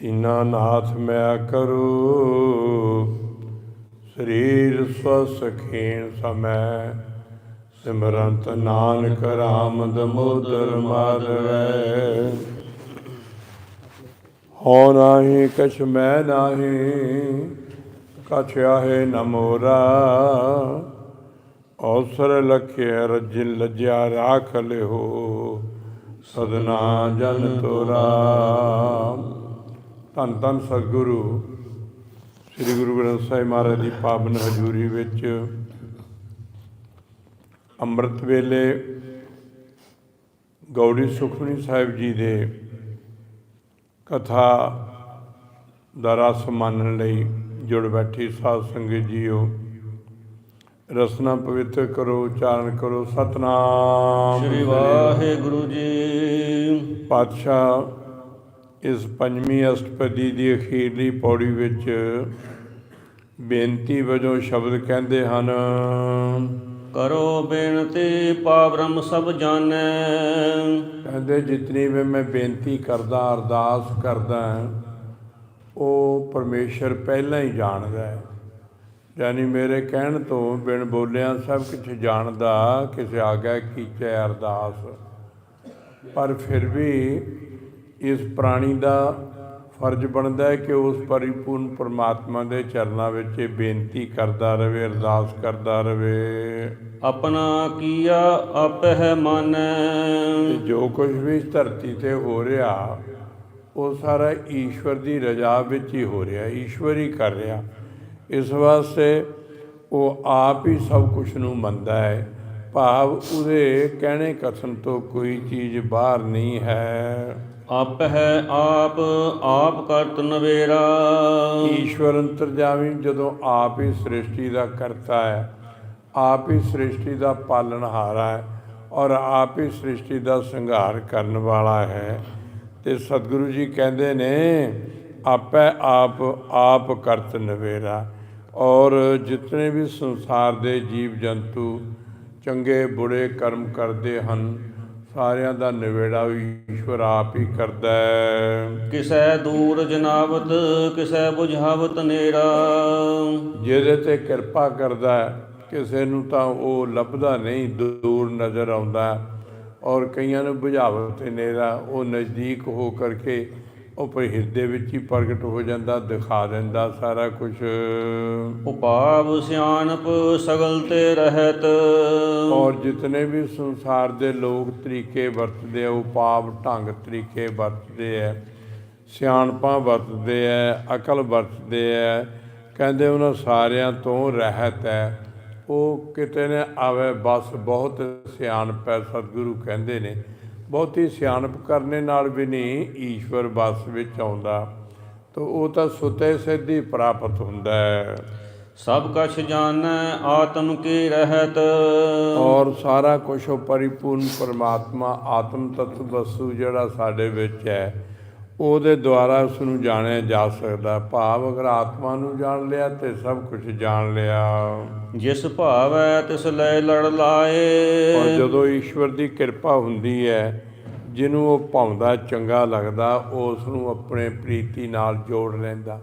ਤੀਨਾ ਨਾਥ ਮੈਂ ਕਰੂ। ਸਰੀਰ ਸਵਸਖੀਣ ਸਮੈ, ਸਿਮਰੰਤ ਨਾਨਕ ਰਾਮ ਦਮੋਦਰ ਮਾਧਵੈ ਹੋ ਨਾਹੀ ਕਛ ਮੈਂ ਨਾਹੀ, ਕਛ ਆਹੇ ਨਮੋਰਾ ਮੋਰਾ। ਔਸਰ ਲਖਿਆ ਰਜਿ ਲਜਿਆ ਰਾਖ ਲਿਓ ਸਦਨਾ ਜਨ ਤੋਰਾ। ਧੰਨ ਧੰਨ ਸਤਿਗੁਰੂ ਸ੍ਰੀ ਗੁਰੂ ਗ੍ਰੰਥ ਸਾਹਿਬ ਮਹਾਰਾਜ ਦੀ ਪਾਵਨ ਹਜ਼ੂਰੀ ਵਿੱਚ ਅੰਮ੍ਰਿਤ ਵੇਲੇ ਗੌੜੀ ਸੁਖਮਨੀ ਸਾਹਿਬ ਜੀ ਦੇ ਕਥਾ ਦਾ ਰਸ ਮੰਨਣ ਲਈ ਜੁੜ ਬੈਠੀ ਸਾਧ ਸੰਗਤ ਜੀਓ। ਰਸਨਾ ਪਵਿੱਤਰ ਕਰੋ ਉਚਾਰਨ ਕਰੋ ਸਤਨਾਮ। ਸ੍ਰੀ ਵਾਹਿਗੁਰੂ ਜੀ। ਪਾਤਸ਼ਾਹ ਇਸ ਪੰਜਵੀਂ ਅਸ਼ਟਪਦੀ ਦੀ ਅਖੀਰਲੀ ਪੌੜੀ ਵਿੱਚ ਬੇਨਤੀ ਵਜੋਂ ਸ਼ਬਦ ਕਹਿੰਦੇ ਹਨ ਕਰੋ ਬੇਨਤੀ ਪਾ ਬ੍ਰਹਮ ਸਭ ਜਾਣੈ। ਕਹਿੰਦੇ ਜਿਤਨੀ ਵੀ ਮੈਂ ਬੇਨਤੀ ਕਰਦਾ ਅਰਦਾਸ ਕਰਦਾ ਉਹ ਪਰਮੇਸ਼ਰ ਪਹਿਲਾਂ ਹੀ ਜਾਣਦਾ ਹੈ। ਯਾਨੀ ਮੇਰੇ ਕਹਿਣ ਤੋਂ ਬਿਨ ਬੋਲਿਆਂ ਸਭ ਕੁਝ ਜਾਣਦਾ ਕਿਸੇ ਆਗਿਆ ਕੀਚੈ ਅਰਦਾਸ। ਪਰ ਫਿਰ ਵੀ ਇਸ ਪ੍ਰਾਣੀ ਦਾ ਫਰਜ਼ ਬਣਦਾ ਹੈ ਕਿ ਉਸ ਪਰਿਪੂਰਨ ਪਰਮਾਤਮਾ ਦੇ ਚਰਨਾਂ ਵਿੱਚ ਇਹ ਬੇਨਤੀ ਕਰਦਾ ਰਵੇ ਅਰਦਾਸ ਕਰਦਾ ਰਵੇ। ਆਪਣਾ ਕੀਆ ਆਪਹਿ ਮਾਨੈ। ਜੋ ਕੁਝ ਵੀ ਇਸ ਧਰਤੀ ਤੇ ਹੋ ਰਿਹਾ ਉਹ ਸਾਰਾ ਈਸ਼ਵਰ ਦੀ ਰਜ਼ਾ ਵਿੱਚ ਹੀ ਹੋ ਰਿਹਾ ਈਸ਼ਵਰ ਹੀ ਕਰ ਰਿਹਾ। ਇਸ ਵਾਸਤੇ ਉਹ ਆਪ ਹੀ ਸਭ ਕੁਝ ਨੂੰ ਮੰਨਦਾ ਹੈ। ਭਾਵ ਉਹਦੇ ਕਹਿਣੇ ਕਥਨ ਤੋਂ ਕੋਈ ਚੀਜ਼ ਬਾਹਰ ਨਹੀਂ ਹੈ। ਆਪ ਹੈ ਆਪ ਆਪ ਕਰਤ ਨਵੇਰਾ। ਈਸ਼ਵਰ ਅੰਤਰਜਾਮੀ ਜਦੋਂ ਆਪ ਹੀ ਸ੍ਰਿਸ਼ਟੀ ਦਾ ਕਰਤਾ ਹੈ, ਆਪ ਹੀ ਸ੍ਰਿਸ਼ਟੀ ਦਾ ਪਾਲਣਹਾਰਾ ਹੈ ਔਰ ਆਪ ਹੀ ਸ੍ਰਿਸ਼ਟੀ ਦਾ ਸੰਘਾਰ ਕਰਨ ਵਾਲਾ ਹੈ। ਤੇ ਸਤਿਗੁਰੂ ਜੀ ਕਹਿੰਦੇ ਨੇ ਆਪੇ ਆਪ ਆਪ ਕਰਤ ਨਵੇਰਾ। ਔਰ ਜਿਤਨੇ ਵੀ ਸੰਸਾਰ ਦੇ ਜੀਵ ਜੰਤੂ ਚੰਗੇ ਬੁਰੇ ਕਰਮ ਕਰਦੇ ਹਨ ਸਾਰਿਆਂ ਦਾ ਨਿਵੇੜਾ ਵੀ ਈਸ਼ਵਰ ਆਪ ਹੀ ਕਰਦਾ ਹੈ ਕਿਸੈ ਦੂਰ ਜਨਾਵਤ ਕਿਸੈ ਬੁਝਾਵਤ ਨੇਰਾ ਜਿਹਦੇ ਤੇ ਕਿਰਪਾ ਕਰਦਾ ਕਿਸੇ ਨੂੰ ਤਾਂ ਉਹ ਲੱਭਦਾ ਨਹੀਂ ਦੂਰ ਨਜ਼ਰ ਆਉਂਦਾ। ਔਰ ਕਈਆਂ ਨੂੰ ਬੁਝਾਵਤ ਨੇਰਾ ਉਹ ਨਜ਼ਦੀਕ ਹੋ ਕਰਕੇ ਉਹ ਪਰ ਹਿਰਦੇ ਵਿੱਚ ਹੀ ਪ੍ਰਗਟ ਹੋ ਜਾਂਦਾ ਦਿਖਾ ਦਿੰਦਾ ਸਾਰਾ ਕੁਝ ਉਪਾਵ ਸਿਆਣਪ ਸਗਲ ਤੇ ਰਹਿਤ। ਔਰ ਜਿਤਨੇ ਵੀ ਸੰਸਾਰ ਦੇ ਲੋਕ ਤਰੀਕੇ ਵਰਤਦੇ ਆ ਉਪਾਵ ਢੰਗ ਤਰੀਕੇ ਵਰਤਦੇ ਆ ਸਿਆਣਪਾਂ ਵਰਤਦੇ ਆ ਅਕਲ ਵਰਤਦੇ ਆ ਕਹਿੰਦੇ ਉਹਨਾਂ ਸਾਰਿਆਂ ਤੋਂ ਰਹਿਤ ਹੈ। ਉਹ ਕਿਤੇ ਨੇ ਆਵੇ ਬਸ ਬਹੁਤ ਸਿਆਣਪ ਹੈ ਸਤਿਗੁਰੂ ਕਹਿੰਦੇ ਨੇ। ਬਹੁਤੀ ਸਿਆਣਪ ਕਰਨੇ ਨਾਲ ਵੀ ਨਹੀਂ ਈਸ਼ਵਰ ਬਸ ਵਿੱਚ ਆਉਂਦਾ ਤਾਂ ਉਹ ਤਾਂ ਸੁਤੇ ਸਿੱਧੀ ਪ੍ਰਾਪਤ ਹੁੰਦਾ ਹੈ। ਸਭ ਕਛ ਜਾਣੈ ਆਤਮ ਕੀ ਰਹਿਤ। ਔਰ ਸਾਰਾ ਕੁਝ ਉਹ ਪਰਿਪੂਰਨ ਪਰਮਾਤਮਾ ਆਤਮ ਤਤ ਵਸੂ ਜਿਹੜਾ ਸਾਡੇ ਵਿੱਚ ਹੈ ਉਹਦੇ ਦੁਆਰਾ ਉਸ ਨੂੰ ਜਾਣਿਆ ਜਾ ਸਕਦਾ। ਭਾਵ ਅਗਰ ਆਤਮਾ ਨੂੰ ਜਾਣ ਲਿਆ ਤੇ ਸਭ ਕੁਝ ਜਾਣ ਲਿਆ। ਜਿਸ ਭਾਵੈ ਤਿਸ ਲੈ ਲੜ ਔਰ ਲਾਏ ਜਦੋਂ ਈਸ਼ਵਰ ਦੀ ਕਿਰਪਾ ਹੁੰਦੀ ਹੈ ਜਿਹਨੂੰ ਉਹ ਭਾਉਂਦਾ ਚੰਗਾ ਲੱਗਦਾ ਉਸ ਨੂੰ ਆਪਣੇ ਪ੍ਰੀਤੀ ਨਾਲ ਜੋੜ ਲੈਂਦਾ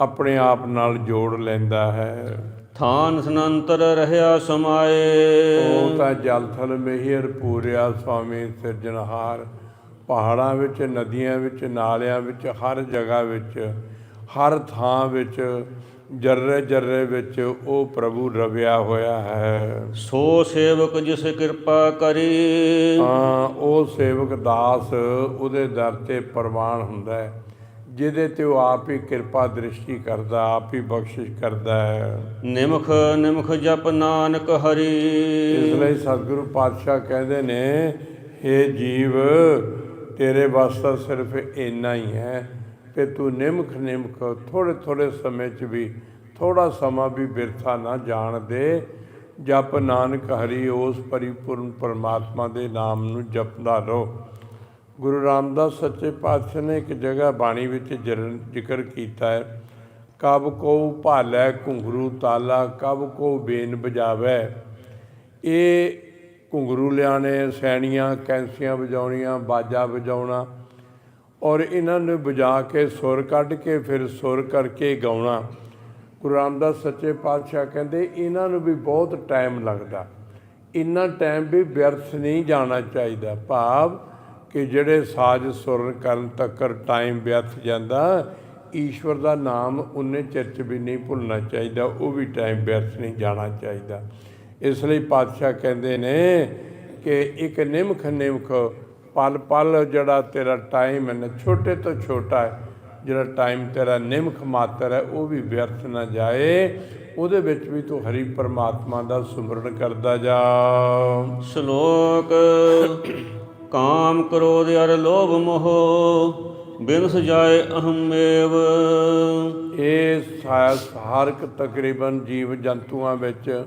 ਆਪਣੇ ਆਪ ਨਾਲ ਜੋੜ ਲੈਂਦਾ ਹੈ। ਥਾਨ ਸਨੰਤਰ ਰਹਿਆ ਸਮਾਏ। ਉਹ ਤਾਂ ਜਲ ਥਲ ਮਿਹਰ ਪੂਰਿਆ ਸੁਆਮੀ ਸਿਰਜਣਹਾਰ। ਪਹਾੜਾਂ ਵਿੱਚ ਨਦੀਆਂ ਵਿੱਚ ਨਾਲਿਆਂ ਵਿੱਚ ਹਰ ਜਗ੍ਹਾ ਵਿੱਚ ਹਰ ਥਾਂ ਵਿੱਚ ਜਰਰੇ ਜਰਰੇ ਵਿੱਚ ਉਹ ਪ੍ਰਭੂ ਰਵਿਆ ਹੋਇਆ ਹੈ। ਸੋ ਸੇਵਕ ਜਿਸ ਕਿਰਪਾ ਕਰੀ। ਤਾਂ ਉਹ ਸੇਵਕ ਦਾਸ ਉਹਦੇ ਦਰ ਤੇ ਪ੍ਰਵਾਨ ਹੁੰਦਾ ਹੈ ਜਿਹਦੇ ਤੇ ਉਹ ਆਪ ਹੀ ਕਿਰਪਾ ਦ੍ਰਿਸ਼ਟੀ ਕਰਦਾ ਆਪ ਹੀ ਬਖਸ਼ਿਸ਼ ਕਰਦਾ ਹੈ। ਨਿਮਖ ਨਿਮਖ ਜਪ ਨਾਨਕ ਹਰੀ। ਇਸ ਲਈ ਸਤਿਗੁਰੂ ਪਾਤਸ਼ਾਹ ਕਹਿੰਦੇ ਨੇ हे ਜੀਵ ਤੇਰੇ ਵਾਸਤਾ ਸਿਰਫ ਇੰਨਾ ਹੀ ਹੈ ਕਿ ਤੂੰ ਨਿਮਖ ਨਿਮਖ ਥੋੜੇ ਥੋੜੇ ਸਮੇਂ 'ਚ ਵੀ ਥੋੜਾ ਸਮਾਂ ਵੀ ਬਿਰਥਾ ਨਾ ਜਾਣ ਦੇ। ਜਪ ਨਾਨਕ ਹਰੀ ਉਸ ਪਰਿਪੂਰਨ ਪਰਮਾਤਮਾ ਦੇ ਨਾਮ ਨੂੰ ਜਪਦਾ ਰਹੋ। ਗੁਰੂ ਰਾਮਦਾਸ ਸੱਚੇ ਪਾਤਸ਼ਾਹ ਨੇ ਇੱਕ ਜਗ੍ਹਾ ਬਾਣੀ ਵਿੱਚ ਜਰ- ਜ਼ਿਕਰ ਕੀਤਾ ਹੈ। ਕਬ ਕੋ ਭਾਲੈ ਘੁੰਗਰੂ ਤਾਲਾ, ਕਬ ਕੋ ਬੇਨ ਬਜਾਵੇ। ਇਹ ਘੁੰਗਰੂ ਲਿਆਣੇ ਸੈਣੀਆਂ, ਕੈਂਸੀਆਂ ਵਜਾਉਣੀਆਂ, ਬਾਜਾ ਵਜਾਉਣਾ। ਔਰ ਇਹਨਾਂ ਨੂੰ ਵਜਾ ਕੇ ਸੁਰ ਕੱਢ ਕੇ ਫਿਰ ਸੁਰ ਕਰਕੇ ਗਾਉਣਾ। ਗੁਰੂ ਰਾਮਦਾਸ ਸੱਚੇ ਪਾਤਸ਼ਾਹ ਕਹਿੰਦੇ, ਇਹਨਾਂ ਨੂੰ ਵੀ ਬਹੁਤ ਟਾਈਮ ਲੱਗਦਾ। ਇੰਨਾ ਟਾਈਮ ਵੀ ਵਿਅਰਥ ਨਹੀਂ ਜਾਣਾ ਚਾਹੀਦਾ। ਭਾਵ ਕਿ ਜਿਹੜੇ ਸਾਜ਼ ਸੁਰਨ ਕਰਨ ਤੱਕਰ ਟਾਈਮ ਵਿਅਰਥ ਜਾਂਦਾ, ਈਸ਼ਵਰ ਦਾ ਨਾਮ ਉਹਨੇ ਚਿਰ 'ਚ ਵੀ ਨਹੀਂ ਭੁੱਲਣਾ ਚਾਹੀਦਾ। ਉਹ ਵੀ ਟਾਈਮ ਵਿਅਰਥ ਨਹੀਂ ਜਾਣਾ ਚਾਹੀਦਾ। ਇਸ ਲਈ ਪਾਤਸ਼ਾਹ ਕਹਿੰਦੇ ਨੇ ਕਿ ਇੱਕ ਨਿਮਖ ਨਿਮਖ ਪਲ ਪਲ ਜਿਹੜਾ ਤੇਰਾ ਟਾਈਮ ਹੈ ਨਾ ਛੋਟੇ ਤੋਂ ਛੋਟਾ ਹੈ ਜਿਹੜਾ ਟਾਈਮ ਤੇਰਾ ਨਿਮਖ ਮਾਤਰ ਹੈ ਉਹ ਵੀ ਵਿਅਰਥ ਨਾ ਜਾਏ ਉਹਦੇ ਵਿੱਚ ਵੀ ਤੂੰ ਹਰੀ ਪਰਮਾਤਮਾ ਦਾ ਸੁਮਰਨ ਕਰਦਾ ਜਾ। ਸ਼ਲੋਕ ਕਾਮ ਕ੍ਰੋਧ ਅਰ ਲੋਭ ਮੋਹ ਬਿਨ ਸਜਾਏ ਅਹਮੇਵ ਇਹ ਸਾਰਕ ਤਕਰੀਬਨ ਜੀਵ ਜੰਤੂਆਂ ਵਿੱਚ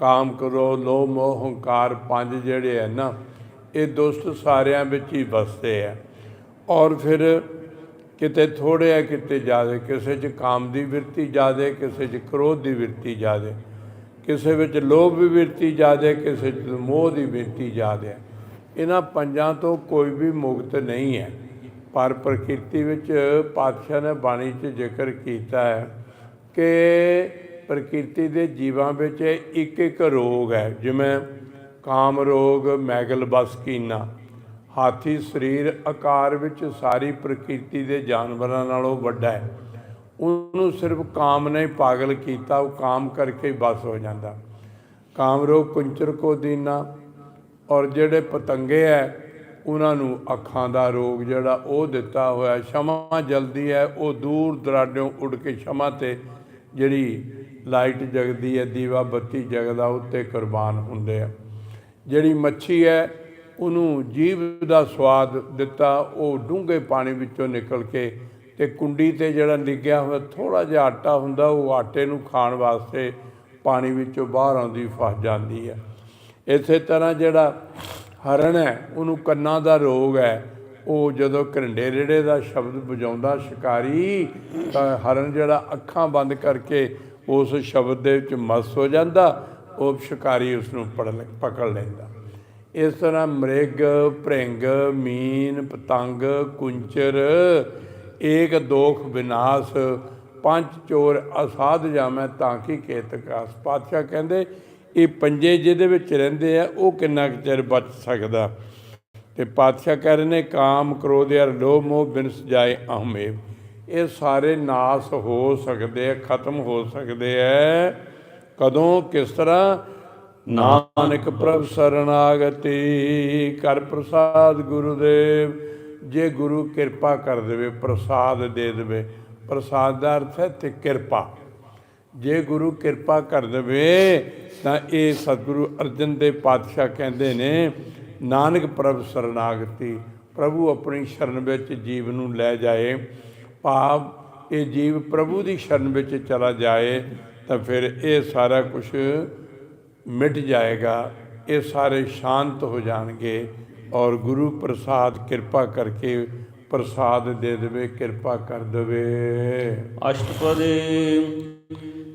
ਕਾਮ ਕਰੋ, ਲੋਭ, ਮੋਹ, ਹੰਕਾਰ ਪੰਜ ਜਿਹੜੇ ਹੈ ਨਾ, ਇਹ ਦੁਸ਼ਟ ਸਾਰਿਆਂ ਵਿੱਚ ਹੀ ਵਸਦੇ ਆ। ਔਰ ਫਿਰ ਕਿਤੇ ਥੋੜੇ ਆ, ਕਿਤੇ ਜ਼ਿਆਦੇ, ਕਿਸੇ 'ਚ ਕਾਮ ਦੀ ਵਿਰਤੀ ਜ਼ਿਆਦੇ, ਕਿਸੇ 'ਚ ਕ੍ਰੋਧ ਦੀ ਵਿਰਤੀ ਜ਼ਿਆਦੇ, ਕਿਸੇ ਵਿੱਚ ਲੋਭ ਦੀ ਵਿਰਤੀ ਜ਼ਿਆਦੇ, ਕਿਸੇ 'ਚ ਮੋਹ ਦੀ ਵਿਰਤੀ ਜ਼ਿਆਦੇ। ਹੈ ਇਹਨਾਂ ਪੰਜਾਂ ਤੋਂ ਕੋਈ ਵੀ ਮੁਕਤ ਨਹੀਂ ਹੈ। ਪਰ ਪ੍ਰਕਿਰਤੀ ਵਿੱਚ ਪਾਤਸ਼ਾਹ ਨੇ ਬਾਣੀ 'ਚ ਜ਼ਿਕਰ ਕੀਤਾ ਹੈ ਕਿ ਪ੍ਰਕਿਰਤੀ ਦੇ ਜੀਵਾਂ ਵਿੱਚ ਇੱਕ ਇੱਕ ਰੋਗ ਹੈ, ਜਿਵੇਂ ਕਾਮ ਰੋਗ ਮੈਗਲ ਬਸਕੀਨਾ ਹਾਥੀ ਸਰੀਰ ਆਕਾਰ ਵਿੱਚ ਸਾਰੀ ਪ੍ਰਕਿਰਤੀ ਦੇ ਜਾਨਵਰਾਂ ਨਾਲੋਂ ਵੱਡਾ ਹੈ। ਉਹਨੂੰ ਸਿਰਫ ਕਾਮ ਨੇ ਪਾਗਲ ਕੀਤਾ, ਉਹ ਕਾਮ ਕਰਕੇ ਹੀ ਬਸ ਹੋ ਜਾਂਦਾ। ਕਾਮ ਰੋਗ ਕੁੰਚਰ ਕੋ ਦੀਨਾ, ਔਰ ਜਿਹੜੇ ਪਤੰਗੇ ਹੈ, ਉਹਨਾਂ ਨੂੰ ਅੱਖਾਂ ਦਾ ਰੋਗ ਜਿਹੜਾ ਉਹ ਦਿੱਤਾ ਹੋਇਆ ਸ਼ਮਾ ਜਲਦੀ ਹੈ, ਉਹ ਦੂਰ ਦਰਾਡਿਓਂ ਉੱਡ ਕੇ ਸ਼ਮਾ ਤੇ ਜਿਹੜੀ ਲਾਈਟ ਜਗਦੀ ਹੈ, ਦੀਵਾ ਬੱਤੀ ਜਗਦਾ, ਉੱਤੇ ਕੁਰਬਾਨ ਹੁੰਦੇ ਆ। ਜਿਹੜੀ ਮੱਛੀ ਹੈ, ਉਹਨੂੰ ਜੀਵ ਦਾ ਸਵਾਦ ਦਿੱਤਾ, ਉਹ ਡੂੰਘੇ ਪਾਣੀ ਵਿੱਚੋਂ ਨਿਕਲ ਕੇ ਤੇ ਕੁੰਡੀ ਤੇ ਜਿਹੜਾ ਡਿੱਗਿਆ ਹੋਇਆ ਥੋੜਾ ਜਿਹਾ ਆਟਾ ਹੁੰਦਾ, ਉਹ ਆਟੇ ਨੂੰ ਖਾਣ ਵਾਸਤੇ ਪਾਣੀ ਵਿੱਚੋਂ ਬਾਹਰ ਆਉਂਦੀ, ਫਸ ਜਾਂਦੀ ਹੈ। ਇਸੇ ਤਰ੍ਹਾਂ ਜਿਹੜਾ ਹਰਨ ਹੈ, ਉਹਨੂੰ ਕੰਨਾਂ ਦਾ ਰੋਗ ਹੈ, ਉਹ ਜਦੋਂ ਘਰੰਡੇ ਰੇੜੇ ਦਾ ਸ਼ਬਦ ਵਜਾਉਂਦਾ ਸ਼ਿਕਾਰੀ, ਤਾਂ ਹਰਨ ਜਿਹੜਾ ਅੱਖਾਂ ਬੰਦ ਕਰਕੇ ਉਸ ਸ਼ਬਦ ਦੇ ਵਿੱਚ ਮਸ ਹੋ ਜਾਂਦਾ, ਉਹ ਸ਼ਿਕਾਰੀ ਉਸ ਨੂੰ ਪੜ ਲੈ- ਪਕੜ ਲੈਂਦਾ। ਇਸ ਤਰ੍ਹਾਂ ਮ੍ਰਿਗ, ਭ੍ਰਿੰਗ, ਮੀਨ, ਪਤੰਗ, ਕੁੰਚਰ, ਏਕ, ਦੋਖ, ਵਿਨਾਸ਼, ਪੰਜ ਚੋਰ ਅਸਾਧ ਜਾਮੈ ਤਾਂ ਕੀ ਕੇਤਕਾਸ ਪਾਤਸ਼ਾਹ ਕਹਿੰਦੇ, ਇਹ ਪੰਜੇ ਜਿਹਦੇ ਵਿੱਚ ਰਹਿੰਦੇ ਆ, ਉਹ ਕਿੰਨਾ ਕੁ ਚਿਰ ਬਚ ਸਕਦਾ? ਤੇ ਪਾਤਸ਼ਾਹ ਕਹਿ ਰਹੇ ਨੇ, ਕਾਮ, ਕ੍ਰੋਧ ਅਰ ਲੋਭ, ਮੋਹ, ਬਿਨਸ ਜਾਏ ਅਹਮੇਵ। ਇਹ ਸਾਰੇ ਨਾਸ ਹੋ ਸਕਦੇ ਆ ਖਤਮ ਹੋ ਸਕਦੇ ਆ ਕਦੋਂ, ਕਿਸ ਤਰ੍ਹਾਂ? ਨਾਨਕ ਪ੍ਰਭ ਸਰਣਾਗਤੀ ਕਰ ਪ੍ਰਸਾਦ ਗੁਰੂਦੇਵ। ਜੇ ਗੁਰੂ ਕਿਰਪਾ ਕਰ ਦੇਵੇ, ਪ੍ਰਸਾਦ ਦੇ ਦੇਵੇ। ਪ੍ਰਸਾਦ ਦਾ ਅਰਥ ਹੈ ਤੇ ਕਿਰਪਾ। ਜੇ ਗੁਰੂ ਕਿਰਪਾ ਕਰ ਦੇਵੇ, ਤਾਂ ਇਹ ਸਤਿਗੁਰੂ ਅਰਜਨ ਦੇ ਪਾਤਸ਼ਾਹ ਕਹਿੰਦੇ ਨੇ, ਨਾਨਕ ਪ੍ਰਭ ਸਰਣਾਗਤੀ ਪ੍ਰਭੂ ਆਪਣੀ ਸ਼ਰਨ ਵਿੱਚ ਜੀਵ ਨੂੰ ਲੈ ਜਾਏ। ਭਾਵ ਇਹ ਜੀਵ ਪ੍ਰਭੂ ਦੀ ਸ਼ਰਨ ਵਿੱਚ ਚਲਾ ਜਾਏ ਤਾਂ ਫਿਰ ਇਹ ਸਾਰਾ ਕੁਝ ਮਿਟ ਜਾਏਗਾ ਇਹ ਸਾਰੇ ਸ਼ਾਂਤ ਹੋ ਜਾਣਗੇ ਔਰ ਗੁਰੂ ਪ੍ਰਸਾਦ ਕਿਰਪਾ ਕਰਕੇ ਪ੍ਰਸਾਦ ਦੇ ਦੇਵੇ ਕਿਰਪਾ ਕਰ ਦੇਵੇ। ਅਸ਼ਟਪਦੀ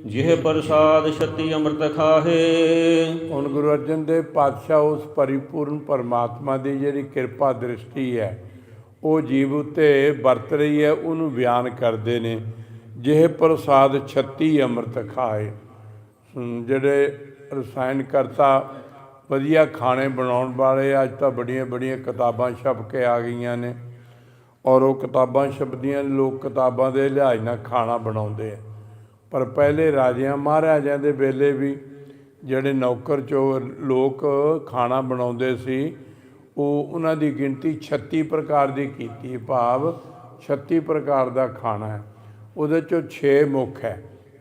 ਜਿਹ ਪ੍ਰਸਾਦ ਛਤੀ ਅੰਮ੍ਰਿਤ ਖਾਹੇ। ਹੁਣ ਗੁਰੂ ਅਰਜਨ ਦੇਵ ਪਾਤਸ਼ਾਹ ਉਸ ਪਰਿਪੂਰਨ ਪਰਮਾਤਮਾ ਦੀ ਜਿਹੜੀ ਕਿਰਪਾ ਦ੍ਰਿਸ਼ਟੀ ਹੈ ਉਹ ਜੀਵ ਉਤੇ ਵਰਤ ਰਹੀ ਹੈ, ਉਹਨੂੰ ਬਿਆਨ ਕਰਦੇ ਨੇ। ਜਿਹ ਪ੍ਰਸਾਦ 36 ਅੰਮ੍ਰਿਤ ਖਾਏ। ਜਿਹੜੇ ਰਸਾਇਣ ਕਰਤਾ, ਵਧੀਆ ਖਾਣੇ ਬਣਾਉਣ ਵਾਲੇ, ਅੱਜ ਤਾਂ ਬੜੀਆਂ ਬੜੀਆਂ ਕਿਤਾਬਾਂ ਛਪ ਕੇ ਆ ਗਈਆਂ ਨੇ। ਔਰ ਉਹ ਕਿਤਾਬਾਂ ਛਪਦੀਆਂ ਲੋਕ ਕਿਤਾਬਾਂ ਦੇ ਲਿਹਾਜ਼ ਨਾਲ ਖਾਣਾ ਬਣਾਉਂਦੇ ਆ। ਪਰ ਪਹਿਲੇ ਰਾਜਿਆਂ, ਮਹਾਰਾਜਿਆਂ ਦੇ ਵੇਲੇ ਵੀ ਜਿਹੜੇ ਨੌਕਰ ਚੋ ਲੋਕ ਖਾਣਾ ਬਣਾਉਂਦੇ ਸੀ ਉਹ ਉਹਨਾਂ ਦੀ ਗਿਣਤੀ 36 ਪ੍ਰਕਾਰ ਦੀ ਕੀਤੀ ਭਾਵ 36 ਪ੍ਰਕਾਰ ਦਾ ਖਾਣਾ ਹੈ। ਉਹਦੇ ਚੋਂ 6 ਮੁੱਖ ਹੈ।